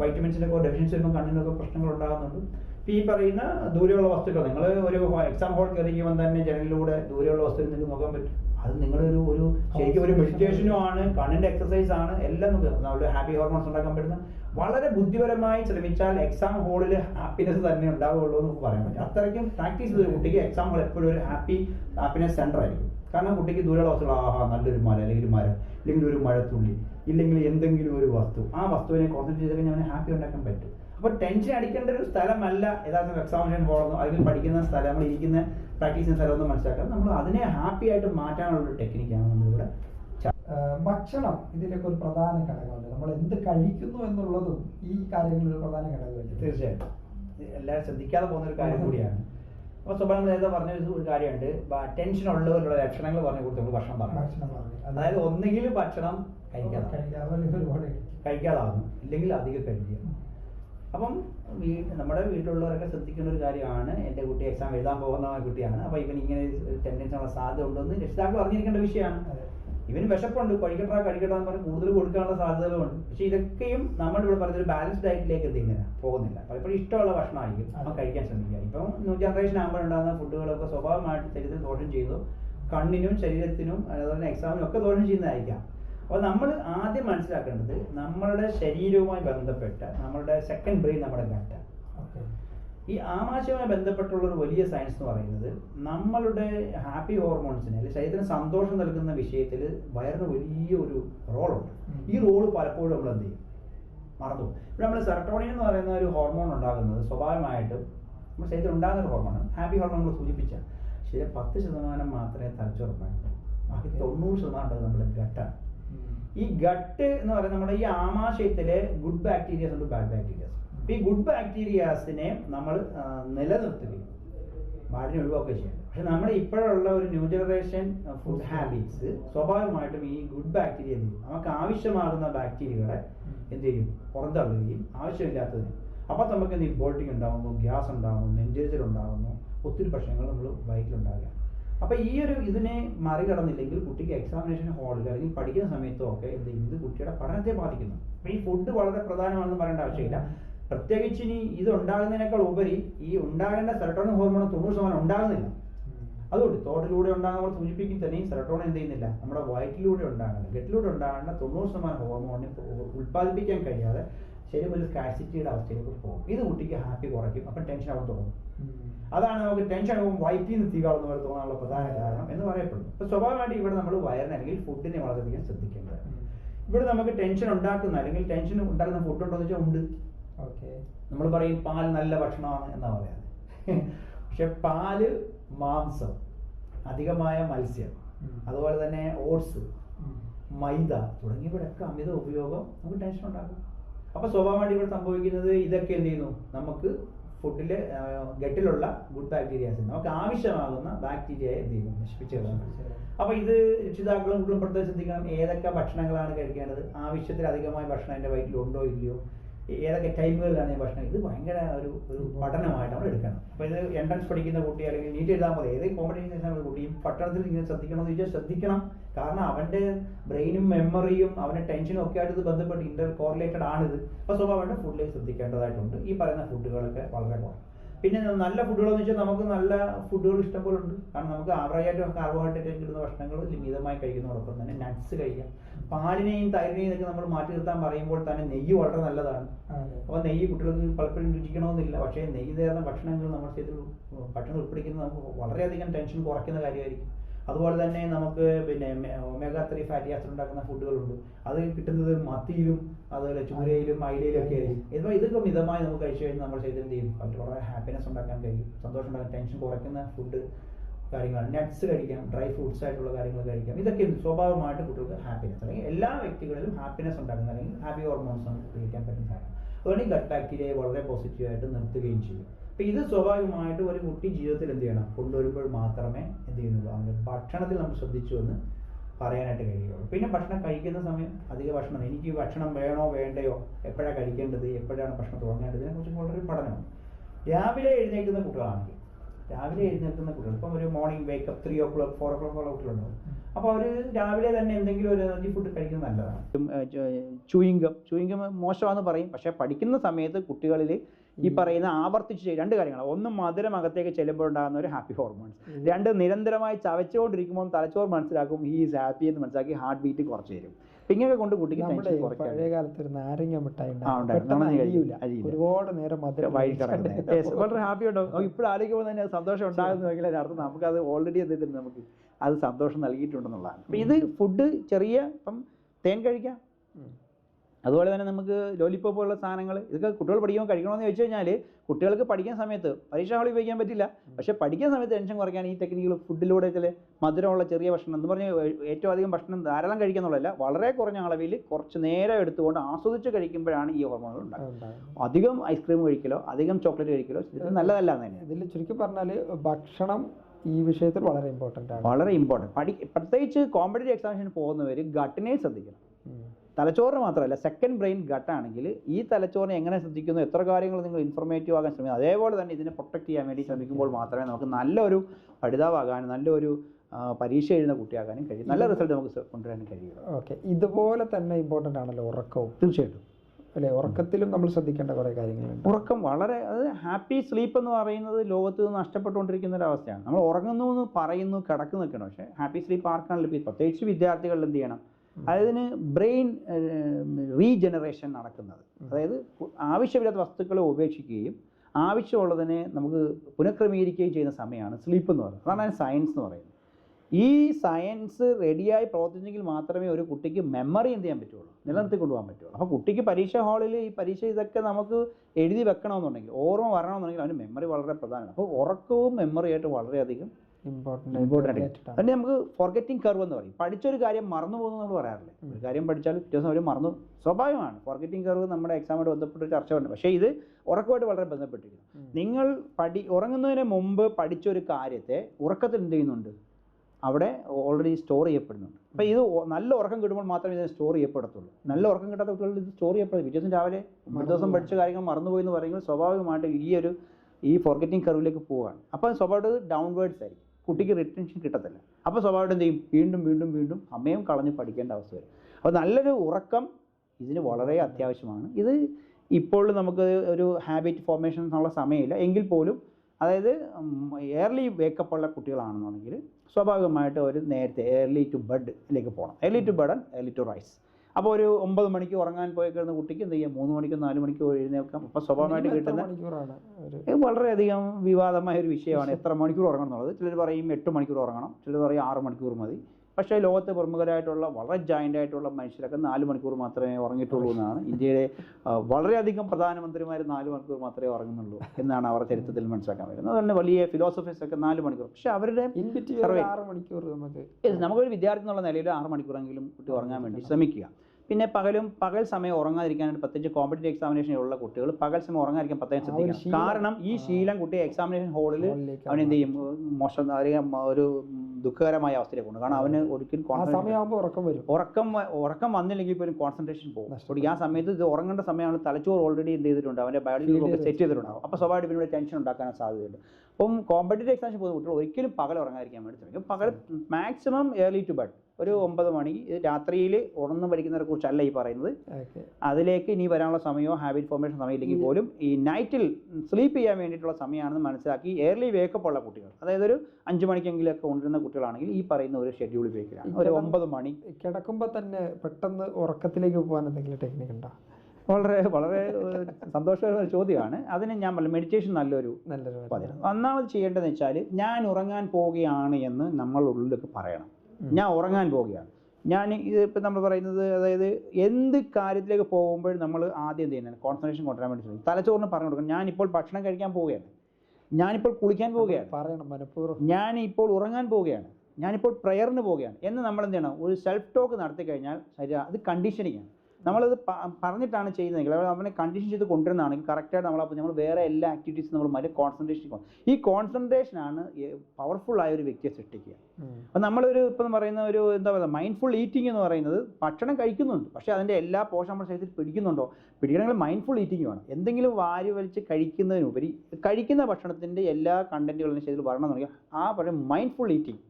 വൈറ്റമിൻസിന്റെ ഒക്കെ ഡെഫിഷ്യൻസി വരുമ്പോൾ കണ്ണിനൊക്കെ പ്രശ്നങ്ങൾ ഉണ്ടാകുന്നുണ്ട്. ഇപ്പം ഈ പറയുന്ന ദൂരെയുള്ള വസ്തുക്കൾ നിങ്ങൾ ഒരു എക്സാം ഹോൾ കയറിക്കുമ്പോൾ തന്നെ ജനലിലൂടെ ദൂരെയുള്ള വസ്തുക്കൾ നിങ്ങൾക്ക് നോക്കാൻ പറ്റും അത് നിങ്ങളൊരു ഒരു ശരിക്കും ഒരു മെഡിറ്റേഷനും ആണ് കണ്ണിന്റെ എക്സസൈസ് ആണ് എല്ലാം നമുക്ക് നമ്മുടെ ഹാപ്പി ഹോർമോൺസ് ഉണ്ടാക്കാൻ പറ്റുന്ന. വളരെ ബുദ്ധിപരമായി ശ്രമിച്ചാൽ എക്സാം ഹോളിൽ ഹാപ്പിനെസ് തന്നെ ഉണ്ടാവുള്ളൂ എന്ന് പറയാൻ പറ്റും. അത്രയ്ക്കും പ്രാക്ടീസ് ചെയ്ത കുട്ടിക്ക് എക്സാം ഹോൾ എപ്പോഴും ഒരു ഹാപ്പി ഹാപ്പിനെസ് സെന്റർ ആയിരിക്കും. കാരണം കുട്ടിക്ക് ദൂരെയുള്ള വസ്തുക്കൾ ആഹാ നല്ലൊരു മല അല്ലെങ്കിൽ മരം. ഇല്ലെങ്കിൽ ഒരു മഴത്തുള്ളി ഇല്ലെങ്കിൽ എന്തെങ്കിലും ഒരു വസ്തു. ആ വസ്തുവിനെ കോൺസെൻട്രേറ്റ് ചെയ്ത് കഴിഞ്ഞാൽ ഹാപ്പി ഉണ്ടാക്കാൻ പറ്റും. അപ്പോൾ ടെൻഷൻ അടിക്കേണ്ട ഒരു സ്ഥലമല്ല യഥാർത്ഥ എക്സാമിനേഷൻ ഹോളെന്നോ അല്ലെങ്കിൽ പഠിക്കുന്ന സ്ഥലം നമ്മൾ ഇരിക്കുന്ന പ്രാക്ടീസ് ചെയ്യുന്ന സ്ഥലമൊന്നും മനസ്സിലാക്കാം നമ്മൾ അതിനെ ഹാപ്പി ആയിട്ട് മാറ്റാനുള്ള ഒരു ടെക്നിക്കാണ് നമ്മളിവിടെ ഭക്ഷണം ഇതിലൊക്കെ ഒരു പ്രധാന ഘടകമുണ്ട്. നമ്മൾ എന്ത് കഴിക്കുന്നു എന്നുള്ളതും ഈ കാര്യങ്ങളിൽ ഒരു പ്രധാന ഘടകമല്ലേ തീർച്ചയായിട്ടും. എല്ലാവരും ശ്രദ്ധിക്കാതെ പോകുന്ന ഒരു കാര്യം കൂടിയാണ്. അപ്പോൾ സുബാൻ നേരത്തെ പറഞ്ഞ ഒരു കാര്യമുണ്ട്. ടെൻഷൻ ഉള്ളവരുടെ ലക്ഷണങ്ങൾ പറഞ്ഞു കൊടുത്ത് നമ്മൾ ഭക്ഷണം പറഞ്ഞു. അതായത് ഒന്നെങ്കിൽ ഭക്ഷണം കഴിക്കാതെ കഴിക്കാതാകുന്നു ഇല്ലെങ്കിൽ അധികം കഴിക്കുക. അപ്പം വീ നമ്മുടെ വീട്ടിലുള്ളവരൊക്കെ ശ്രദ്ധിക്കുന്ന ഒരു കാര്യമാണ്. എന്റെ കുട്ടി എക്സാം എഴുതാൻ പോകുന്ന കുട്ടിയാണ്. അപ്പോൾ ഇവൻ ഇങ്ങനെ ടെൻഡൻസ് ഉള്ള സാധ്യത ഉണ്ടെന്ന് രക്ഷിതാക്കൾ അറിഞ്ഞിരിക്കേണ്ട വിഷയമാണ്. ഇവന് വിശപ്പുണ്ട് കഴിക്കട്ടാ കഴിക്കട്ടാ എന്ന് പറഞ്ഞ് കൂടുതൽ കൊടുക്കാനുള്ള സാധ്യതകളുണ്ട്. പക്ഷെ ഇതൊക്കെയും നമ്മൾ ഇവിടെ പറഞ്ഞ ഒരു ബാലൻസ് ഡയറ്റിലേക്ക് എത്തിക്കുന്നില്ല പോകുന്നില്ല. പലപ്പോഴും ഇഷ്ടമുള്ള ഭക്ഷണമായിരിക്കും. നമ്മൾ. കഴിക്കാൻ ശ്രമിക്കുക. ഇപ്പം ന്യൂ ജനറേഷൻ ആകുമ്പോൾ ഉണ്ടാകുന്ന ഫുഡുകളൊക്കെ സ്വഭാവമായിട്ട് ശരീരത്തിൽ ദോഷം ചെയ്തു കണ്ണിനും ശരീരത്തിനും അതുപോലെ തന്നെ എക്സാമിനും ഒക്കെ ദോഷം ചെയ്യുന്നതായിരിക്കാം. അപ്പോൾ നമ്മൾ ആദ്യം മനസ്സിലാക്കേണ്ടത് നമ്മളുടെ ശരീരവുമായി ബന്ധപ്പെട്ട നമ്മളുടെ സെക്കൻഡ് ബ്രെയിൻ നമ്മുടെ ഗട്ട ഓക്കെ ഈ ആമാശയവുമായി ബന്ധപ്പെട്ടുള്ള ഒരു വലിയ സയൻസ് എന്ന് പറയുന്നത് നമ്മളുടെ ഹാപ്പി ഹോർമോൺസിന് അല്ലെങ്കിൽ ശരീരത്തിന് സന്തോഷം നൽകുന്ന വിഷയത്തിൽ വയറിന് വലിയ ഒരു റോളുണ്ട്. ഈ റോൾ പലപ്പോഴും നമ്മൾ എന്ത് ചെയ്യും? മറന്നു ഇവിടെ നമ്മൾ സെറട്ടോണിൻ എന്ന് പറയുന്ന ഒരു ഹോർമോൺ ഉണ്ടാകുന്നത് സ്വാഭാവികമായിട്ടും നമ്മുടെ ശരീരത്തിൽ ഉണ്ടാകുന്ന ഒരു ഹോർമോൺ ഹാപ്പി ഹോർമോൺ നമ്മൾ സൂചിപ്പിച്ച. ശരി പത്ത് ശതമാനം മാത്രമേ തലച്ചോറുണ്ടാകൂ ബാക്കി. തൊണ്ണൂറ് ശതമാനം നമ്മുടെ ഗട്ടാണ് ഈ ഗട്ട് എന്ന് പറയുന്നത് നമ്മുടെ ഈ ആമാശയത്തിലെ ഗുഡ് ബാക്ടീരിയാസ് ഉണ്ട് ബാഡ് ബാക്ടീരിയാസ് ഈ ഗുഡ് ബാക്ടീരിയാസിനെ നമ്മൾ നിലനിർത്തുകയും ബാഡിനെ ഒഴിവാക്കുകയും ചെയ്യണം. പക്ഷെ നമ്മുടെ ഇപ്പോഴുള്ള ഒരു ന്യൂ ജനറേഷൻ ഫുഡ് ഹാബിറ്റ്സ് സ്വാഭാവികമായിട്ടും ഈ ഗുഡ് ബാക്ടീരിയ എന്ത് ചെയ്യും? നമുക്ക് ആവശ്യമാകുന്ന ബാക്ടീരിയകളെ എന്ത് ചെയ്യും? പുറന്തള്ളുകയും ആവശ്യമില്ലാത്തതിന്. അപ്പൊ നമുക്ക് എന്ത് ബോൾട്ടിങ് ഉണ്ടാകുന്നു ഗ്യാസ് ഉണ്ടാകുന്നു നെഞ്ചരിച്ചിൽ ഉണ്ടാകുന്നു ഒത്തിരി പ്രശ്നങ്ങൾ നമ്മൾ വയറ്റിലുണ്ടാകുക. അപ്പൊ ഈ ഒരു ഇതിനെ മറികടന്നില്ലെങ്കിൽ കുട്ടിക്ക് എക്സാമിനേഷൻ ഹാളിൽ അല്ലെങ്കിൽ പഠിക്കുന്ന സമയത്തും ഒക്കെ എന്ത് ചെയ്യും? ഇത് കുട്ടിയുടെ പഠനത്തെ ബാധിക്കുന്നു. അപ്പൊ ഈ ഫുഡ് വളരെ പ്രധാനമാണെന്ന് പറയേണ്ട ആവശ്യമില്ല. പ്രത്യേകിച്ച് ഇനി ഇത് ഉണ്ടാകുന്നതിനേക്കാൾ ഉപരി ഈ ഉണ്ടാകേണ്ട സെറട്ടോണിൻ ഹോർമോൺ തൊണ്ണൂറ് ശതമാനം ഉണ്ടാകുന്നില്ല. അതുകൊണ്ട് തോട്ടിലൂടെ ഉണ്ടാകുന്ന നമ്മൾ സൂചിപ്പിക്കും തന്നെ സെറട്ടോണിൻ എന്ത് ചെയ്യുന്നില്ല. നമ്മുടെ വയറ്റിലൂടെ ഉണ്ടാകുന്നത് ഗട്ടിലൂടെ ഉണ്ടാകുന്ന തൊണ്ണൂറ് ശതമാനം ഹോർമോണിനെ ഉത്പാദിപ്പിക്കാൻ കഴിയാതെ ശരി ഒരു സ്കാസിറ്റിയുടെ അവസ്ഥയിലേക്ക് പോകും. ഇത് കുട്ടിക്ക് ഹാപ്പി കുറയ്ക്കും. അപ്പം ടെൻഷൻ ആവാൻ തുടങ്ങും. അതാണ് നമുക്ക് ടെൻഷൻ ആകുമ്പോൾ വയറ്റിൽ നിന്ന് തീ പോലെ തോന്നാനുള്ള പ്രധാന കാരണം എന്ന് പറയപ്പെടുന്നു. അപ്പോൾ സ്വാഭാവികമായിട്ട് ഇവിടെ നമ്മൾ വയറിന് അല്ലെങ്കിൽ ഫുഡിനെ വളരെയധികം ശ്രദ്ധിക്കേണ്ടത് ഇവിടെ നമുക്ക് ടെൻഷൻ ഉണ്ടാക്കുന്ന അല്ലെങ്കിൽ ടെൻഷൻ ഉണ്ടാക്കുന്ന ഫുഡ് ഉണ്ടോ എന്ന് വെച്ചാൽ ഉണ്ട്. നമ്മൾ പറയും പാൽ നല്ല ഭക്ഷണമാണ് എന്നാ പറയാറ് പക്ഷെ പാൽ മാംസം അധികമായ മത്സ്യം അതുപോലെ തന്നെ ഓട്സ് മൈദ തുടങ്ങിയവരൊക്കെ അമിത ഉപയോഗം നമുക്ക് ടെൻഷൻ ഉണ്ടാക്കും. അപ്പോൾ സ്വാഭാവികമായിട്ട് ഇവിടെ സംഭവിക്കുന്നത് ഇതൊക്കെ എന്ത് ചെയ്യുന്നു? നമുക്ക് ഫുഡിൽ ഗട്ടിലുള്ള ഗുഡ് ബാക്ടീരിയാസ് നമുക്ക് ആവശ്യമാകുന്ന ബാക്ടീരിയയെ എന്ത് ചെയ്യുന്നു? നശിപ്പിച്ചുകളാണ് അപ്പോൾ അപ്പൊ ഇത് രക്ഷിതാക്കളും പ്രത്യേകം ശ്രദ്ധിക്കണം. ഏതൊക്കെ ഭക്ഷണങ്ങളാണ് കഴിക്കേണ്ടത്? ആവശ്യത്തിൽ അധികമായ ഭക്ഷണം എന്റെ വയറ്റിലുണ്ടോ ഇല്ലയോ? ഏതൊക്കെ ടൈമുകളിലാണ് ഈ ഭക്ഷണം? ഇത് ഭയങ്കര ഒരു ഒരു പഠനമായിട്ട് നമ്മൾ എടുക്കണം. അപ്പോൾ ഇത് എൻട്രൻസ് പഠിക്കുന്ന കുട്ടി അല്ലെങ്കിൽ നീറ്റ് എഴുതാൻ പോലെ ഏത് കോമ്പറ്റീഷൻ കുട്ടിയും പട്ടണത്തിൽ ഇങ്ങനെ ശ്രദ്ധിക്കണം എന്ന് ചോദിച്ചാൽ ശ്രദ്ധിക്കണം. കാരണം അവന്റെ ബ്രെയിനും മെമ്മറിയും അവന്റെ ടെൻഷനും ഒക്കെ ആയിട്ട് ഇത് ബന്ധപ്പെട്ട് ഇന്റർ കോറിലേറ്റഡ് ആണിത്. അപ്പൊ സ്വാഭാവികമായിട്ട് ഫുഡിലേക്ക് ശ്രദ്ധിക്കേണ്ടതായിട്ടുണ്ട്. ഈ പറയുന്ന ഫുഡുകളൊക്കെ വളരെ കുറവ് പിന്നെ നല്ല ഫുഡുകൾ എന്ന് വെച്ചാൽ നമുക്ക് നല്ല ഫുഡുകൾ ഇഷ്ടം പോലെ ഉണ്ട്. കാരണം നമുക്ക് ആവറേജ് ആയിട്ട് കാർബോഹൈഡ്രേറ്റ് കിട്ടുന്ന ഭക്ഷണങ്ങൾ മിതമായി കഴിക്കുന്നതോടൊപ്പം തന്നെ നട്ട്സ് കഴിക്കാം. പാലിനെയും തൈരിനെയും ഒക്കെ നമ്മൾ മാറ്റി നിർത്താൻ പറയുമ്പോൾ തന്നെ നെയ്യ് വളരെ നല്ലതാണ്. അപ്പോൾ നെയ്യ് കുട്ടികൾക്ക് പലപ്പോഴും രുചിക്കണമെന്നില്ല. പക്ഷേ നെയ്യ് തേർന്ന ഭക്ഷണങ്ങൾ നമ്മുടെ ശരീരത്തിൽ ഭക്ഷണം ഉൾപ്പെടുത്തുന്നത് നമുക്ക് വളരെയധികം ടെൻഷൻ കുറയ്ക്കുന്ന കാര്യമായിരിക്കും. അതുപോലെ തന്നെ നമുക്ക് പിന്നെ ഒമേഗ ത്രീ ഫാറ്റി ആസിഡ് ഉണ്ടാക്കുന്ന ഫുഡുകളുണ്ട്. അത് കിട്ടുന്നത് മത്തിയിലും അതുപോലെ ചൂരയിലും അയിലയിലും ഒക്കെ ആയിരിക്കും. ഇതുമ്പോൾ ഇതൊക്കെ മിതമായി നമുക്ക് കഴിച്ചു കഴിഞ്ഞാൽ നമ്മുടെ ശരീരം എന്ത് ചെയ്യും? വളരെ ഹാപ്പിനെസ് ഉണ്ടാക്കാൻ കഴിയും. സന്തോഷം ഉണ്ടാക്കാൻ ടെൻഷൻ കുറയ്ക്കുന്ന ഫുഡ് കാര്യങ്ങളാണ്. നട്ട്സ് കഴിക്കാം ഡ്രൈ ഫ്രൂട്ട്സ് ആയിട്ടുള്ള കാര്യങ്ങൾ കഴിക്കാം. ഇതൊക്കെ സ്വാഭാവികമായിട്ട് കുട്ടികൾക്ക് ഹാപ്പിനെസ് അല്ലെങ്കിൽ എല്ലാ വ്യക്തികളിലും ഹാപ്പിനെസ് ഉണ്ടാക്കുന്ന അല്ലെങ്കിൽ ഹാപ്പി ഹോർമോൺസ് നമുക്ക് ഉപയോഗിക്കാൻ പറ്റുന്ന കാര്യം അതുകൊണ്ട് ഈ ഗട്ട് ബാക്ടീരിയയെ വളരെ പോസിറ്റീവായിട്ട് നിർത്തുകയും ചെയ്യും. അപ്പം ഇത് സ്വാഭാവികമായിട്ട് ഒരു കുട്ടി ജീവിതത്തിൽ എന്ത് ചെയ്യണം? കൊണ്ടുവരുമ്പോൾ മാത്രമേ എന്ത് ചെയ്യുന്നുള്ളൂ. അവന്റെ ഭക്ഷണത്തിൽ നമ്മൾ ശ്രദ്ധിച്ചു എന്ന് പറയാനായിട്ട് കഴിയുള്ളൂ പിന്നെ ഭക്ഷണം കഴിക്കുന്ന സമയം അധിക ഭക്ഷണം. എനിക്ക് ഭക്ഷണം വേണോ വേണ്ടയോ? എപ്പോഴാണ് കഴിക്കേണ്ടത്? എപ്പോഴാണ് ഭക്ഷണം തുടങ്ങേണ്ടത് ഇതിനെക്കുറിച്ച് വളരെ പഠനമാണ് രാവിലെ എഴുന്നേൽക്കുന്ന കുട്ടികളാണെങ്കിൽ രാവിലെ എഴുന്നേൽക്കുന്ന കുട്ടികൾ. ഇപ്പം ഒരു morning wake up three o'clock four o'clock ഉള്ള കുട്ടികളുണ്ടാവും. അപ്പോൾ അവർ രാവിലെ തന്നെ എന്തെങ്കിലും ഒരു എനർജി ഫുഡ് കഴിക്കുന്നത് നല്ലതാണ്. ചൂയിങ്കം ചൂയിങ്കം മോശമാണെന്ന് പറയും. പക്ഷേ പഠിക്കുന്ന സമയത്ത് കുട്ടികളിൽ ഈ പറയുന്ന ആവർത്തിച്ച് രണ്ട് കാര്യങ്ങൾ ഒന്ന് മധുരം അകത്തേക്ക് ചെല്ലുമ്പോൾ ഉണ്ടാകുന്ന ഒരു ഹാപ്പി ഹോർമോൺസ് രണ്ട് നിരന്തരമായി ചവച്ചുകൊണ്ടിരിക്കുമ്പോൾ തലച്ചോറ് മനസ്സിലാക്കും ഹീ ഈസ് ഹാപ്പി എന്ന് മനസ്സിലാക്കി ഹാർട്ട് ബീറ്റ് കുറച്ച് തരും ഇങ്ങനെയൊക്കെ കൊണ്ട് കുട്ടിക്ക് പഴയ കാലത്ത് ഒരു നാരങ്ങ മിഠായി. ഒരുപാട് നേരം വളരെ ഹാപ്പി ഉണ്ടാവും. ഇപ്പോൾ ആലോചിക്കുമ്പോൾ തന്നെ അത് സന്തോഷം ഉണ്ടാകുന്നെങ്കിൽ അതിനർത്ഥം നമുക്കത് ഓൾറെഡി എന്തെങ്കിലും നമുക്ക്. അത് സന്തോഷം നൽകിയിട്ടുണ്ടെന്നുള്ളതാണ്. അപ്പം ഇത് ഫുഡ് ചെറിയ ഇപ്പം തേൻ കഴിക്കാം. അതുപോലെ തന്നെ നമുക്ക് ലോലിപ്പോപ്പ് പോലുള്ള സാധനങ്ങൾ ഇതൊക്കെ കുട്ടികൾ പഠിക്കുമ്പോൾ കഴിക്കണമെന്ന് ചോദിച്ചു കഴിഞ്ഞാൽ കുട്ടികൾക്ക് പഠിക്കാൻ സമയത്ത് പരീക്ഷ ഹാളിൽ ഉപയോഗിക്കാൻ പറ്റില്ല. പക്ഷേ പഠിക്കാൻ സമയത്ത് ടെൻഷൻ കുറയ്ക്കാൻ ഈ ടെക്നിക്കുകൾ ഫുഡിലൂടെ ചില മധുരമുള്ള ചെറിയ ഭക്ഷണം എന്ന് പറഞ്ഞ് ഏറ്റവും അധികം ഭക്ഷണം ധാരാളം കഴിക്കുന്നുള്ളതല്ല വളരെ കുറഞ്ഞ അളവിൽ കുറച്ച് നേരം എടുത്തുകൊണ്ട് ആസ്വദിച്ച് കഴിക്കുമ്പോഴാണ് ഈ ഹോർമോണുകൾ ഉണ്ടാകുന്നത്. അധികം ഐസ്ക്രീം കഴിക്കലോ അധികം ചോക്ലേറ്റ് കഴിക്കലോ ഇത് നല്ലതല്ല തന്നെ. ഇതിൽ ചുരുക്കി പറഞ്ഞാൽ ഭക്ഷണം ഈ വിഷയത്തിൽ വളരെ ഇമ്പോർട്ടന്റ് ആണ്. വളരെ ഇമ്പോർട്ടന്റ് പഠി പ്രത്യേകിച്ച് കോമ്പറ്റേറ്റീവ് എക്സാമിനേഷൻ പോകുന്നവർ ഗട്ടിനെ ശ്രദ്ധിക്കണം. തലച്ചോറിന് മാത്രമല്ല സെക്കൻഡ് ബ്രെയിൻ ഗട്ടാണെങ്കിൽ ഈ തലച്ചോറിനെ എങ്ങനെ ശ്രദ്ധിക്കുന്നു എത്ര കാര്യങ്ങൾ നിങ്ങൾ ഇൻഫോർമേറ്റീവ് ആകാൻ ശ്രമിക്കുന്നു അതേപോലെ തന്നെ ഇതിനെ പ്രൊട്ടക്ട് ചെയ്യാൻ വേണ്ടി ശ്രമിക്കുമ്പോൾ മാത്രമേ നമുക്ക് നല്ലൊരു പഠിതാവാകാനും നല്ലൊരു പരീക്ഷ എഴുതുന്ന കുട്ടിയാകാനും കഴിയും. നല്ല റിസൾട്ട് നമുക്ക് കൊണ്ടുവരാനും കഴിയുള്ളൂ. ഓക്കെ. ഇതുപോലെ തന്നെ ഇമ്പോർട്ടന്റ് ആണല്ലോ ഉറക്കവും. തീർച്ചയായിട്ടും. അല്ലെ? ഉറക്കത്തിലും നമ്മൾ ശ്രദ്ധിക്കേണ്ട കുറേ കാര്യങ്ങളുണ്ട്. ഉറക്കം വളരെ അത് ഹാപ്പി സ്ലീപ്പ് എന്ന് പറയുന്നത് ലോകത്ത് നിന്ന് നഷ്ടപ്പെട്ടുകൊണ്ടിരിക്കുന്ന ഒരു അവസ്ഥയാണ്. നമ്മൾ ഉറങ്ങുന്നു എന്ന് പറയുന്നു കിടക്കുന്നു നിൽക്കണം. പക്ഷേ ഹാപ്പി സ്ലീപ്പ് ആർക്കാണ് ലഭിക്കുന്നത് പ്രത്യേകിച്ച് വിദ്യാർത്ഥികളിൽ എന്ത് ചെയ്യണം? അതിന് ബ്രെയിൻ റീജനറേഷൻ നടക്കുന്നത്. അതായത് ആവശ്യമില്ലാത്ത വസ്തുക്കളെ ഉപേക്ഷിക്കുകയും ആവശ്യമുള്ളതിനെ നമുക്ക് പുനഃക്രമീകരിക്കുകയും ചെയ്യുന്ന സമയമാണ് സ്ലീപ്പ് എന്ന് പറയുന്നത്. അതാണ് സയൻസ് എന്ന് പറയുന്നത്. ഈ സയൻസ് റെഡിയായി പ്രവർത്തിച്ചെങ്കിൽ മാത്രമേ ഒരു കുട്ടിക്ക് മെമ്മറി എന്ത് ചെയ്യാൻ പറ്റുള്ളൂ? നിലനിർത്തി കൊണ്ടുപോകാൻ പറ്റുള്ളൂ. അപ്പോൾ കുട്ടിക്ക് പരീക്ഷ ഹാളിൽ ഈ പരീക്ഷ ഇതൊക്കെ നമുക്ക് എഴുതി വെക്കണമെന്നുണ്ടെങ്കിൽ ഓർമ്മ വരണമെന്നുണ്ടെങ്കിൽ അവന് മെമ്മറി വളരെ പ്രധാനമാണ്. അപ്പോൾ ഉറക്കവും മെമ്മറിയായിട്ട് വളരെയധികം ഇമ്പോർട്ടന്റ് നമുക്ക് ഫോർഗറ്റിംഗ് കർവ് എന്ന് പറയും. പഠിച്ചൊരു കാര്യം മറന്നു പോകുന്നു നമ്മൾ പറയാറില്ലേ? ഒരു കാര്യം പഠിച്ചാൽ ദിവസം അവർ മറന്നു. സ്വാഭാവികമാണ്. ഫോർഗറ്റിംഗ് കർവ് നമ്മുടെ എക്സാമായിട്ട് ബന്ധപ്പെട്ട് ചർച്ച ഉണ്ട്. പക്ഷേ ഇത് ഉറക്കമായിട്ട് വളരെ ബന്ധപ്പെട്ടിരിക്കുന്നു. നിങ്ങൾ പഠി ഉറങ്ങുന്നതിന് മുമ്പ് പഠിച്ചൊരു കാര്യത്തെ ഉറക്കത്തിൽ എന്ത് ചെയ്യുന്നുണ്ട്? അവിടെ ഓൾറെഡി സ്റ്റോർ ചെയ്യപ്പെടുന്നുണ്ട് അപ്പോൾ ഇത് നല്ല ഉറക്കം കിട്ടുമ്പോൾ മാത്രമേ ഇതിനെ സ്റ്റോർ ചെയ്യപ്പെടത്തുള്ളൂ. നല്ല ഉറക്കം കിട്ടാത്ത കുട്ടികൾ ഇത് സ്റ്റോർ ചെയ്യപ്പെടും പിറ്റേ രാവിലെ ഒരു ദിവസം പഠിച്ച കാര്യങ്ങൾ മറന്നുപോയി എന്ന് പറയുമ്പോൾ സ്വാഭാവികമായിട്ട് ഈ ഒരു ഈ ഫോർഗറ്റിംഗ് കർവിലേക്ക് പോവുകയാണ് അപ്പോൾ സ്വാഭാവികമായിട്ട് ഡൗൺവേർഡ്സ് ആയിരിക്കും. കുട്ടിക്ക് റിട്ടൻഷൻ കിട്ടത്തില്ല. അപ്പോൾ സ്വഭാവം എന്ത് ചെയ്യും? വീണ്ടും വീണ്ടും വീണ്ടും സമയം കളഞ്ഞ് പഠിക്കേണ്ട അവസ്ഥ വരും. അപ്പോൾ നല്ലൊരു ഉറക്കം ഇതിന് വളരെ അത്യാവശ്യമാണ്. ഇത് ഇപ്പോഴും നമുക്ക് ഒരു ഹാബിറ്റ് ഫോർമേഷൻ എന്നുള്ള സമയമില്ല. എങ്കിൽ പോലും അതായത് എയർലി വേക്കപ്പ് ഉള്ള കുട്ടികളാണെന്നുണ്ടെങ്കിൽ സ്വാഭാവികമായിട്ട് അവർ നേരത്തെ എയർലി ടു ബെഡിലേക്ക് പോകണം. Early to bed early to rise അപ്പോൾ ഒരു ഒമ്പത് മണിക്ക് ഉറങ്ങാൻ പോയി കിടന്ന കുട്ടിക്ക് എന്ത് ചെയ്യാം? മൂന്ന് മണിക്കോ നാല് മണിക്കോ എഴുന്നേൽക്കാം. അപ്പോൾ സ്വാഭാവികമായിട്ട് കിട്ടുന്ന വളരെയധികം വിവാദമായ ഒരു വിഷയമാണ്. എത്ര മണിക്കൂർ ഉറങ്ങണം എന്നുള്ളത്. ചിലർ പറയും എട്ട് മണിക്കൂർ ഉറങ്ങണം. ചിലർ പറയും ആറ് മണിക്കൂർ മതി. പക്ഷേ ലോകത്തെ പ്രമുഖരായിട്ടുള്ള വളരെ ജോയിന്റ് ആയിട്ടുള്ള മനുഷ്യരൊക്കെ നാല് മണിക്കൂർ മാത്രമേ ഉറങ്ങിയിട്ടുള്ളൂ എന്നാണ്. ഇന്ത്യയിലെ വളരെയധികം പ്രധാനമന്ത്രിമാർ നാല് മണിക്കൂർ മാത്രമേ ഉറങ്ങുന്നുള്ളൂ എന്നാണ് അവരുടെ ചരിത്രത്തിൽ മനസ്സിലാക്കാൻ വരുന്നത് അതുകൊണ്ട് വലിയ ഫിലോസഫീസ് ഒക്കെ നാല് മണിക്കൂർ. പക്ഷേ അവരുടെ. ആറ് മണിക്കൂർ നമുക്ക് നമുക്കൊരു വിദ്യാർത്ഥി എന്നുള്ള നിലയിൽ ആറ് മണിക്കൂറെങ്കിലും കുട്ടി ഉറങ്ങാൻ വേണ്ടി ശ്രമിക്കുക. പിന്നെ പകലും പകൽ സമയം ഉറങ്ങാതിരിക്കാനായിട്ട് പ്രത്യേകിച്ച് കോമ്പറ്റേറ്റീവ് എക്സാമിനേഷൻ ഉള്ള കുട്ടികൾ പകൽ സമയം ഉറങ്ങാതിരിക്കാൻ പ്രത്യേകം ശ്രദ്ധിക്കണം. കാരണം ഈ ശീലം കുട്ടിയെ എക്സാമിനേഷൻ ഹാളിൽ അവൻ എന്ത് ചെയ്യും? മോശം ഒരു ദുഃഖകരമായ അവസ്ഥയിലേക്ക് പോകും കാരണം അവന് ഒരിക്കലും സമയമാകുമ്പോൾ ഉറക്കം വരും. ഉറക്കം ഉറക്കം വന്നില്ലെങ്കിൽ പോലും കോൺസെൻട്രേഷൻ പോകും. ആ സമയത്ത് ഇത് ഉറങ്ങേണ്ട സമയമാണ് തലച്ചോറ് ഓൾറെഡി എന്ത് ചെയ്തിട്ടുണ്ട്? അവന്റെ ബയോളജി സെറ്റ് ചെയ്തിട്ടുണ്ടാവും. അപ്പോൾ സ്വാഭാവികമായിട്ട് ഇവരുടെ ടെൻഷൻ ഉണ്ടാക്കാൻ സാധ്യതയുണ്ട്. അപ്പം കോമ്പറ്റേറ്റീവ് എക്സാമിന് പോകുന്ന കുട്ടികൾ ഒരിക്കലും പകൽ ഉറങ്ങാതിരിക്കാൻ വേണ്ടി ശ്രമിക്കും. പകൽ മാക്സിമം ഏർലി ടു ബെഡ് ഒരു ഒമ്പത് മണി. ഇത് രാത്രിയിൽ ഉണർന്ന് പഠിക്കുന്നവരെ കുറിച്ചല്ല ഈ പറയുന്നത്. അതിലേക്ക് ഇനി വരാനുള്ള സമയമോ ഹാബിറ്റ് ഫോർമേഷൻ സമയമില്ലെങ്കിൽ പോലും ഈ നൈറ്റിൽ സ്ലീപ്പ് ചെയ്യാൻ വേണ്ടിയിട്ടുള്ള സമയമാണെന്ന് മനസ്സിലാക്കി ഏർലി വേക്കപ്പ് ഉള്ള കുട്ടികൾ. അതായത് ഒരു അഞ്ച് മണിക്കെങ്കിലൊക്കെ ഉണരുന്ന കുട്ടികളാണെങ്കിൽ ഈ പറയുന്ന ഒരു ഷെഡ്യൂൾ ഉപയോഗിക്കലാണ് ഒരു ഒമ്പത് മണി. കിടക്കുമ്പോൾ തന്നെ പെട്ടെന്ന് ഉറക്കത്തിലേക്ക് പോകാൻ എന്തെങ്കിലും ടെക്നിക്ക് ഉണ്ടോ? വളരെ വളരെ സന്തോഷകരമായ ചോദ്യമാണ്. അതിന് ഞാൻ പറഞ്ഞു മെഡിറ്റേഷൻ നല്ലൊരു നല്ലൊരു ഒന്നാമത് ചെയ്യേണ്ടതെന്ന് വെച്ചാൽ ഞാൻ ഉറങ്ങാൻ പോവുകയാണ് എന്ന് നമ്മൾ ഉള്ളിലേക്ക് പറയണം. ഞാൻ ഉറങ്ങാൻ പോവുകയാണ്. ഞാൻ ഇത് ഇപ്പം നമ്മൾ പറയുന്നത് അതായത് എന്ത് കാര്യത്തിലേക്ക് പോകുമ്പോഴും നമ്മൾ ആദ്യം എന്ത് ചെയ്യുന്നത് കോൺസെൻട്രേഷൻ കൊണ്ടുവരാൻ വേണ്ടി ശ്രമിക്കും. തലച്ചോറിന് പറഞ്ഞു കൊടുക്കണം. ഞാനിപ്പോൾ ഭക്ഷണം കഴിക്കാൻ പോവുകയാണ്. ഞാനിപ്പോൾ കുളിക്കാൻ പോവുകയാണ്. പറയണം മനഃപൂർവം. ഞാനിപ്പോൾ ഉറങ്ങാൻ പോവുകയാണ്. ഞാനിപ്പോൾ പ്രെയറിന് പോവുകയാണ്. എന്ന് നമ്മൾ എന്ത് ചെയ്യണം? ഒരു സെൽഫ് ടോക്ക് നടത്തി കഴിഞ്ഞാൽ ശരി അത് കണ്ടീഷനിങ് ആണ്. നമ്മളത് പറഞ്ഞിട്ടാണ് ചെയ്യുന്നതെങ്കിൽ അതായത് അവനെ കണ്ടീഷൻ ചെയ്ത് കൊണ്ടുവരുന്നതാണെങ്കിൽ കറക്റ്റായിട്ട് നമ്മൾ അപ്പോൾ നമ്മൾ വേറെ എല്ലാ ആക്ടിവിറ്റീസും നമ്മൾ മറ്റേ കോൺസെൻട്രേഷൻ ഈ കോൺസെൻട്രേഷനാണ് പവർഫുൾ ആയ ഒരു വ്യക്തിയെ സൃഷ്ടിക്കുക. അപ്പോൾ അപ്പം നമ്മളൊരു ഇപ്പം പറയുന്ന ഒരു എന്താ പറയുക മൈൻഡ്ഫുൾ ഈറ്റിംഗ് എന്ന് പറയുന്നത് ഭക്ഷണം കഴിക്കുന്നുണ്ട്. പക്ഷേ അതിന്റെ എല്ലാ പോഷണം നമ്മുടെ ശരീരത്തിൽ പിടിക്കുന്നുണ്ടോ? പിടിക്കണമെങ്കിൽ മൈൻഡ്ഫുൾ ഈറ്റിംഗ് വേണം. എന്തെങ്കിലും വാരി വലിച്ച് കഴിക്കുന്നതിനുപരി കഴിക്കുന്ന ഭക്ഷണത്തിന്റെ എല്ലാ കണ്ടന്റുകളും ശരീരത്തിൽ വരണമെന്നുണ്ടെങ്കിൽ ആ പറയും മൈൻഡ്ഫുൾ ഈറ്റിംഗ്.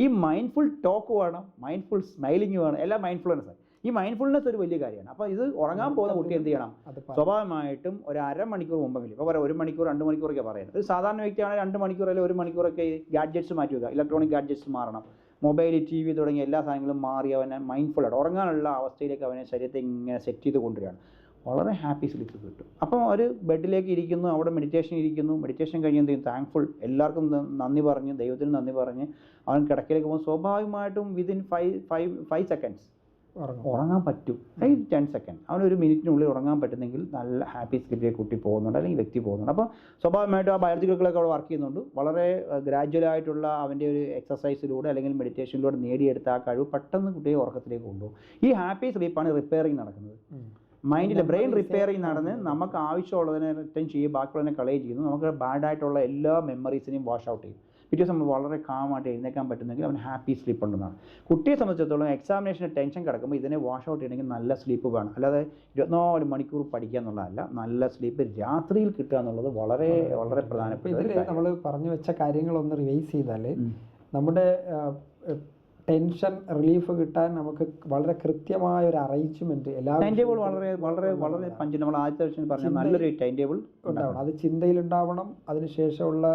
ഈ മൈൻഡ്ഫുൾ ടോക്ക് വേണം മൈൻഡ്ഫുൾ സ്മൈലിംഗ് വേണം എല്ലാം മൈൻഡ്ഫുൾനെസ് ഈ മൈൻഡ്ഫുൾനെസ് ഒരു വലിയ കാര്യമാണ്. അപ്പോൾ ഇത് ഉറങ്ങാൻ പോകുന്ന കുട്ടി എന്ത് ചെയ്യണം? സ്വാഭാവികമായിട്ടും ഒരു അരമണിക്കൂർ മുമ്പെങ്കിലും ഇപ്പോൾ പറയാം ഒരു മണിക്കൂർ രണ്ട് മണിക്കൂറൊക്കെ പറയുന്നത്. ഒരു സാധാരണ വ്യക്തിയാണെങ്കിൽ രണ്ട് മണിക്കൂർ അല്ലെങ്കിൽ ഒരു മണിക്കൂറൊക്കെ ഗാഡ്ജറ്റ്സ് മാറ്റി വെക്കുക. ഇലക്ട്രോണിക് ഗാഡ്ജറ്റ്സ് മാറണം. മൊബൈൽ ടി വി തുടങ്ങിയ എല്ലാ സാധനങ്ങളും മാറി അവനെ മൈൻഡ്ഫുൾ ആയിട്ട് ഉറങ്ങാനുള്ള അവസ്ഥയിലേക്ക് അവനെ ശരീരത്തെ ഇങ്ങനെ സെറ്റ് ചെയ്ത് കൊണ്ടുവരികയാണ്. വളരെ ഹാപ്പി സ്ലീപ്പ് കിട്ടും. അപ്പം ഒരു ബെഡിലേക്ക് ഇരിക്കുന്നു അവിടെ മെഡിറ്റേഷൻ ഇരിക്കുന്നു മെഡിറ്റേഷൻ കഴിഞ്ഞ് എന്ത് ചെയ്യും? താങ്ക്ഫുൾ എല്ലാവർക്കും നന്ദി പറഞ്ഞ് ദൈവത്തിന് നന്ദി പറഞ്ഞ് അവൻ കിടക്കയിലേക്ക് പോകുമ്പോൾ സ്വാഭാവികമായിട്ടും within five five five seconds ഉറങ്ങാൻ പറ്റും. ഫൈവ് ടെൻ സെക്കൻഡ് അവൻ ഒരു മിനിറ്റിനുള്ളിൽ ഉറങ്ങാൻ പറ്റുന്നെങ്കിൽ നല്ല ഹാപ്പി സ്ലിപ്പിലേക്ക് കുട്ടി പോകുന്നുണ്ട്. അല്ലെങ്കിൽ വ്യക്തി പോകുന്നുണ്ട്. അപ്പോൾ സ്വാഭാവികമായിട്ടും ആ ബയോളജിക്കലൊക്കെ അവിടെ വർക്ക് ചെയ്യുന്നുണ്ട്. വളരെ ഗ്രാജുവലായിട്ടുള്ള അവന്റെ ഒരു എക്സസൈസിലൂടെ അല്ലെങ്കിൽ മെഡിറ്റേഷനിലൂടെ നേടിയെടുത്ത ആ കഴിവ് പെട്ടെന്ന് കുട്ടിയെ ഉറക്കത്തിലേക്ക് കൊണ്ടുപോകും. ഈ ഹാപ്പി സ്ലീപ്പാണ് റിപ്പയറിങ് നടക്കുന്നത്. മൈൻഡിൽ മൈൻഡിലെ ബ്രെയിൻ റിപ്പയറിങ് നടന്ന് നമുക്ക് ആവശ്യമുള്ളതിനെ റിട്ടേൺ ചെയ്യും ബാക്കിയുള്ളതിനെ കളയുകയും ചെയ്യുന്നു. നമുക്ക് ബാഡായിട്ടുള്ള എല്ലാ മെമ്മറീസിനെയും വാഷ് ഔട്ട് ചെയ്യും. പിറ്റേ നമ്മൾ വളരെ കാമായിട്ട് എഴുന്നേക്കാൻ പറ്റുന്നെങ്കിൽ അവൻ ഹാപ്പി സ്ലീപ്പ് ഉണ്ടെന്നാണ്. കുട്ടിയെ സംബന്ധിച്ചിടത്തോളം എക്സാമിനേഷന് ടെൻഷൻ കിടക്കുമ്പോൾ ഇതിനെ വാഷ് ഔട്ട് ചെയ്യണമെങ്കിൽ നല്ല സ്ലീപ്പ് വേണം. അല്ലാതെ ഇരുപത്തിനാല് മണിക്കൂർ പഠിക്കുക എന്നുള്ളതല്ല നല്ല സ്ലീപ്പ് രാത്രിയിൽ കിട്ടുക എന്നുള്ളത് വളരെ വളരെ പ്രധാനപ്പെട്ട ഇതിൽ നമ്മൾ പറഞ്ഞു വെച്ച കാര്യങ്ങളൊന്ന് റിവൈസ് ചെയ്താൽ നമ്മുടെ ടെൻഷൻ റിലീഫ് കിട്ടാൻ നമുക്ക് വളരെ കൃത്യമായ ഒരു അറേഞ്ച്മെന്റ് എല്ലാ ടൈം ടേബിൾ വളരെ വളരെ വളരെ. പഞ്ച് നമ്മൾ ആദ്യത്തെ വർഷം പറഞ്ഞ നല്ലൊരു ടൈം ടേബിൾ ഉണ്ടാവണം അത് ചിന്തയിൽ ഉണ്ടാവണം അതിനുശേഷമുള്ള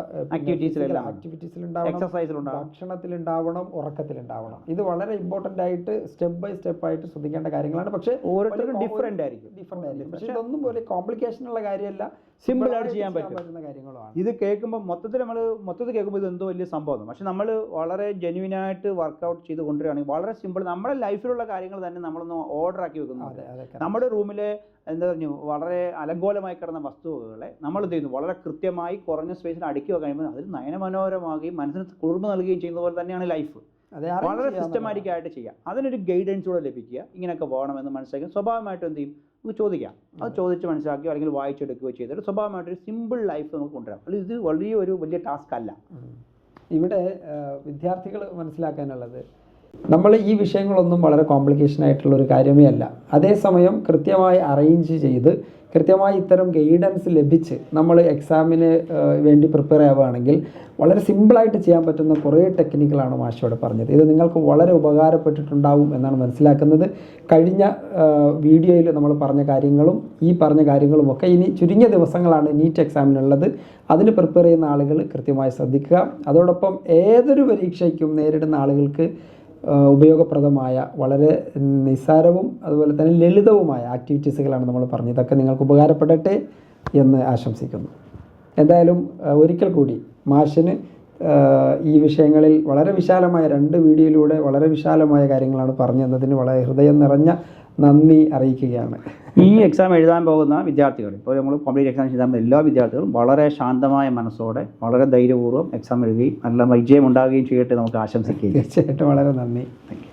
ഉണ്ടാവണം. ഭക്ഷണത്തിൽ ഉണ്ടാവണം ഉറക്കത്തിൽ ഉണ്ടാവണം. ഇത് വളരെ ഇമ്പോർട്ടന്റ് ആയിട്ട് സ്റ്റെപ്പ് ബൈ സ്റ്റെപ്പ് ആയിട്ട് ശ്രദ്ധിക്കേണ്ട കാര്യങ്ങളാണ്. പക്ഷേ ഓരോരുത്തർക്കും ഡിഫറെന്റ് ആയിരിക്കും. ഡിഫറെന്റ് ആയിരിക്കും. പക്ഷേ ഇതൊന്നും പോലെ കോംപ്ലിക്കേഷൻ ഉള്ള കാര്യമല്ല. സിമ്പിൾ ആയിട്ട് ചെയ്യാൻ പറ്റും. പറ്റുന്ന കാര്യങ്ങളുമാണ്. ഇത് കേൾക്കുമ്പോൾ മൊത്തത്തിൽ നമ്മൾ മൊത്തത്തിൽ കേൾക്കുമ്പോൾ ഇത് എന്തോ വലിയ സംഭവം പക്ഷെ നമ്മൾ വളരെ ജെന്യൂനായിട്ട് വർക്കൗട്ട് ചെയ്ത് കൊണ്ടുവരികയാണെങ്കിൽ വളരെ സിമ്പിൾ നമ്മുടെ ലൈഫിലുള്ള കാര്യങ്ങൾ തന്നെ നമ്മളൊന്ന് ഓർഡർ ആക്കി വെക്കുന്നു. നമ്മുടെ റൂമിലെ എന്താ പറഞ്ഞു വളരെ അലങ്കോലമായി കിടന്ന വസ്തുവകളെ നമ്മൾ എന്ത് ചെയ്യുന്നു? വളരെ കൃത്യമായി കുറഞ്ഞ സ്പേസിൽ അടുക്കി വെക്കാൻ അതിൽ നയനമനോഹരമാകുകയും മനസ്സിന് കുളിർമ നൽകുകയും ചെയ്യുന്ന പോലെ തന്നെയാണ് ലൈഫ് വളരെ. സിസ്റ്റമാറ്റിക് ആയിട്ട് ചെയ്യാം. അതിനൊരു ഗൈഡൻസ് കൂടെ ലഭിക്കുക. ഇങ്ങനെയൊക്കെ പോകണമെന്ന് മനസ്സിലാക്കി സ്വാഭാവികമായിട്ടും എന്ത് ചെയ്യും? നമുക്ക് ചോദിക്കാം. അത് ചോദിച്ച് മനസ്സിലാക്കിയോ അല്ലെങ്കിൽ വായിച്ചെടുക്കുകയോ ചെയ്തിട്ട് സ്വാഭാവികമായിട്ട് ഒരു സിമ്പിൾ ലൈഫ് നമുക്ക് കൊണ്ടുവരാം. അല്ലെങ്കിൽ ഇത് വലിയ ഒരു വലിയ ടാസ്ക് അല്ല. ഇവിടെ വിദ്യാർത്ഥികൾ മനസ്സിലാക്കാനുള്ളത് നമ്മൾ ഈ വിഷയങ്ങളൊന്നും വളരെ കോംപ്ലിക്കേഷൻ ആയിട്ടുള്ള ഒരു കാര്യമേ അല്ല. അതേസമയം കൃത്യമായി അറേഞ്ച് ചെയ്ത് കൃത്യമായി ഇത്തരം ഗൈഡൻസ് ലഭിച്ച് നമ്മൾ എക്സാമിന് വേണ്ടി പ്രിപ്പയർ ആവുകയാണെങ്കിൽ വളരെ സിമ്പിളായിട്ട് ചെയ്യാൻ പറ്റുന്ന കുറേ ടെക്നിക്കുകളാണ് മാഷോട് പറഞ്ഞത്. ഇത് നിങ്ങൾക്ക് വളരെ ഉപകാരപ്പെട്ടിട്ടുണ്ടാവും എന്നാണ് മനസ്സിലാക്കുന്നത്. കഴിഞ്ഞ വീഡിയോയിൽ നമ്മൾ പറഞ്ഞ കാര്യങ്ങളും ഈ പറഞ്ഞ കാര്യങ്ങളുമൊക്കെ ഇനി ചുരുങ്ങിയ ദിവസങ്ങളാണ് നീറ്റ് എക്സാമിനുള്ളത് അതിന് പ്രിപ്പയർ ചെയ്യുന്ന ആളുകൾ കൃത്യമായി ശ്രദ്ധിക്കുക. അതോടൊപ്പം ഏതൊരു പരീക്ഷയ്ക്കും നേരിടുന്ന ആളുകൾക്ക് ഉപയോഗപ്രദമായ വളരെ നിസ്സാരവും അതുപോലെ തന്നെ ലളിതവുമായ ആക്ടിവിറ്റീസുകളാണ് നമ്മൾ പറഞ്ഞത്. ഇതൊക്കെ നിങ്ങൾക്ക് ഉപകാരപ്പെടട്ടെ എന്ന് ആശംസിക്കുന്നു. എന്തായാലും ഒരിക്കൽ കൂടി മാഷിന് ഈ വിഷയങ്ങളിൽ വളരെ വിശാലമായ രണ്ട് വീഡിയോയിലൂടെ വളരെ വിശാലമായ കാര്യങ്ങളാണ് പറഞ്ഞു തന്നതിന് വളരെ ഹൃദയം നിറഞ്ഞ നന്ദി അറിയിക്കുകയാണ്. ഈ എക്സാം എഴുതാൻ പോകുന്ന വിദ്യാർത്ഥികൾ ഇപ്പോൾ നമ്മൾ കോമ്പറ്റീവ് എക്സാം എഴുതാൻ എല്ലാ വിദ്യാർത്ഥികളും വളരെ ശാന്തമായ മനസ്സോടെ വളരെ ധൈര്യപൂർവം എക്സാം എഴുതി നല്ല വിജയം ഉണ്ടാകുകയും ചെയ്യട്ടെ നമുക്ക് ആശംസിക്കുകയും തീർച്ചയായിട്ടും വളരെ നന്ദി you.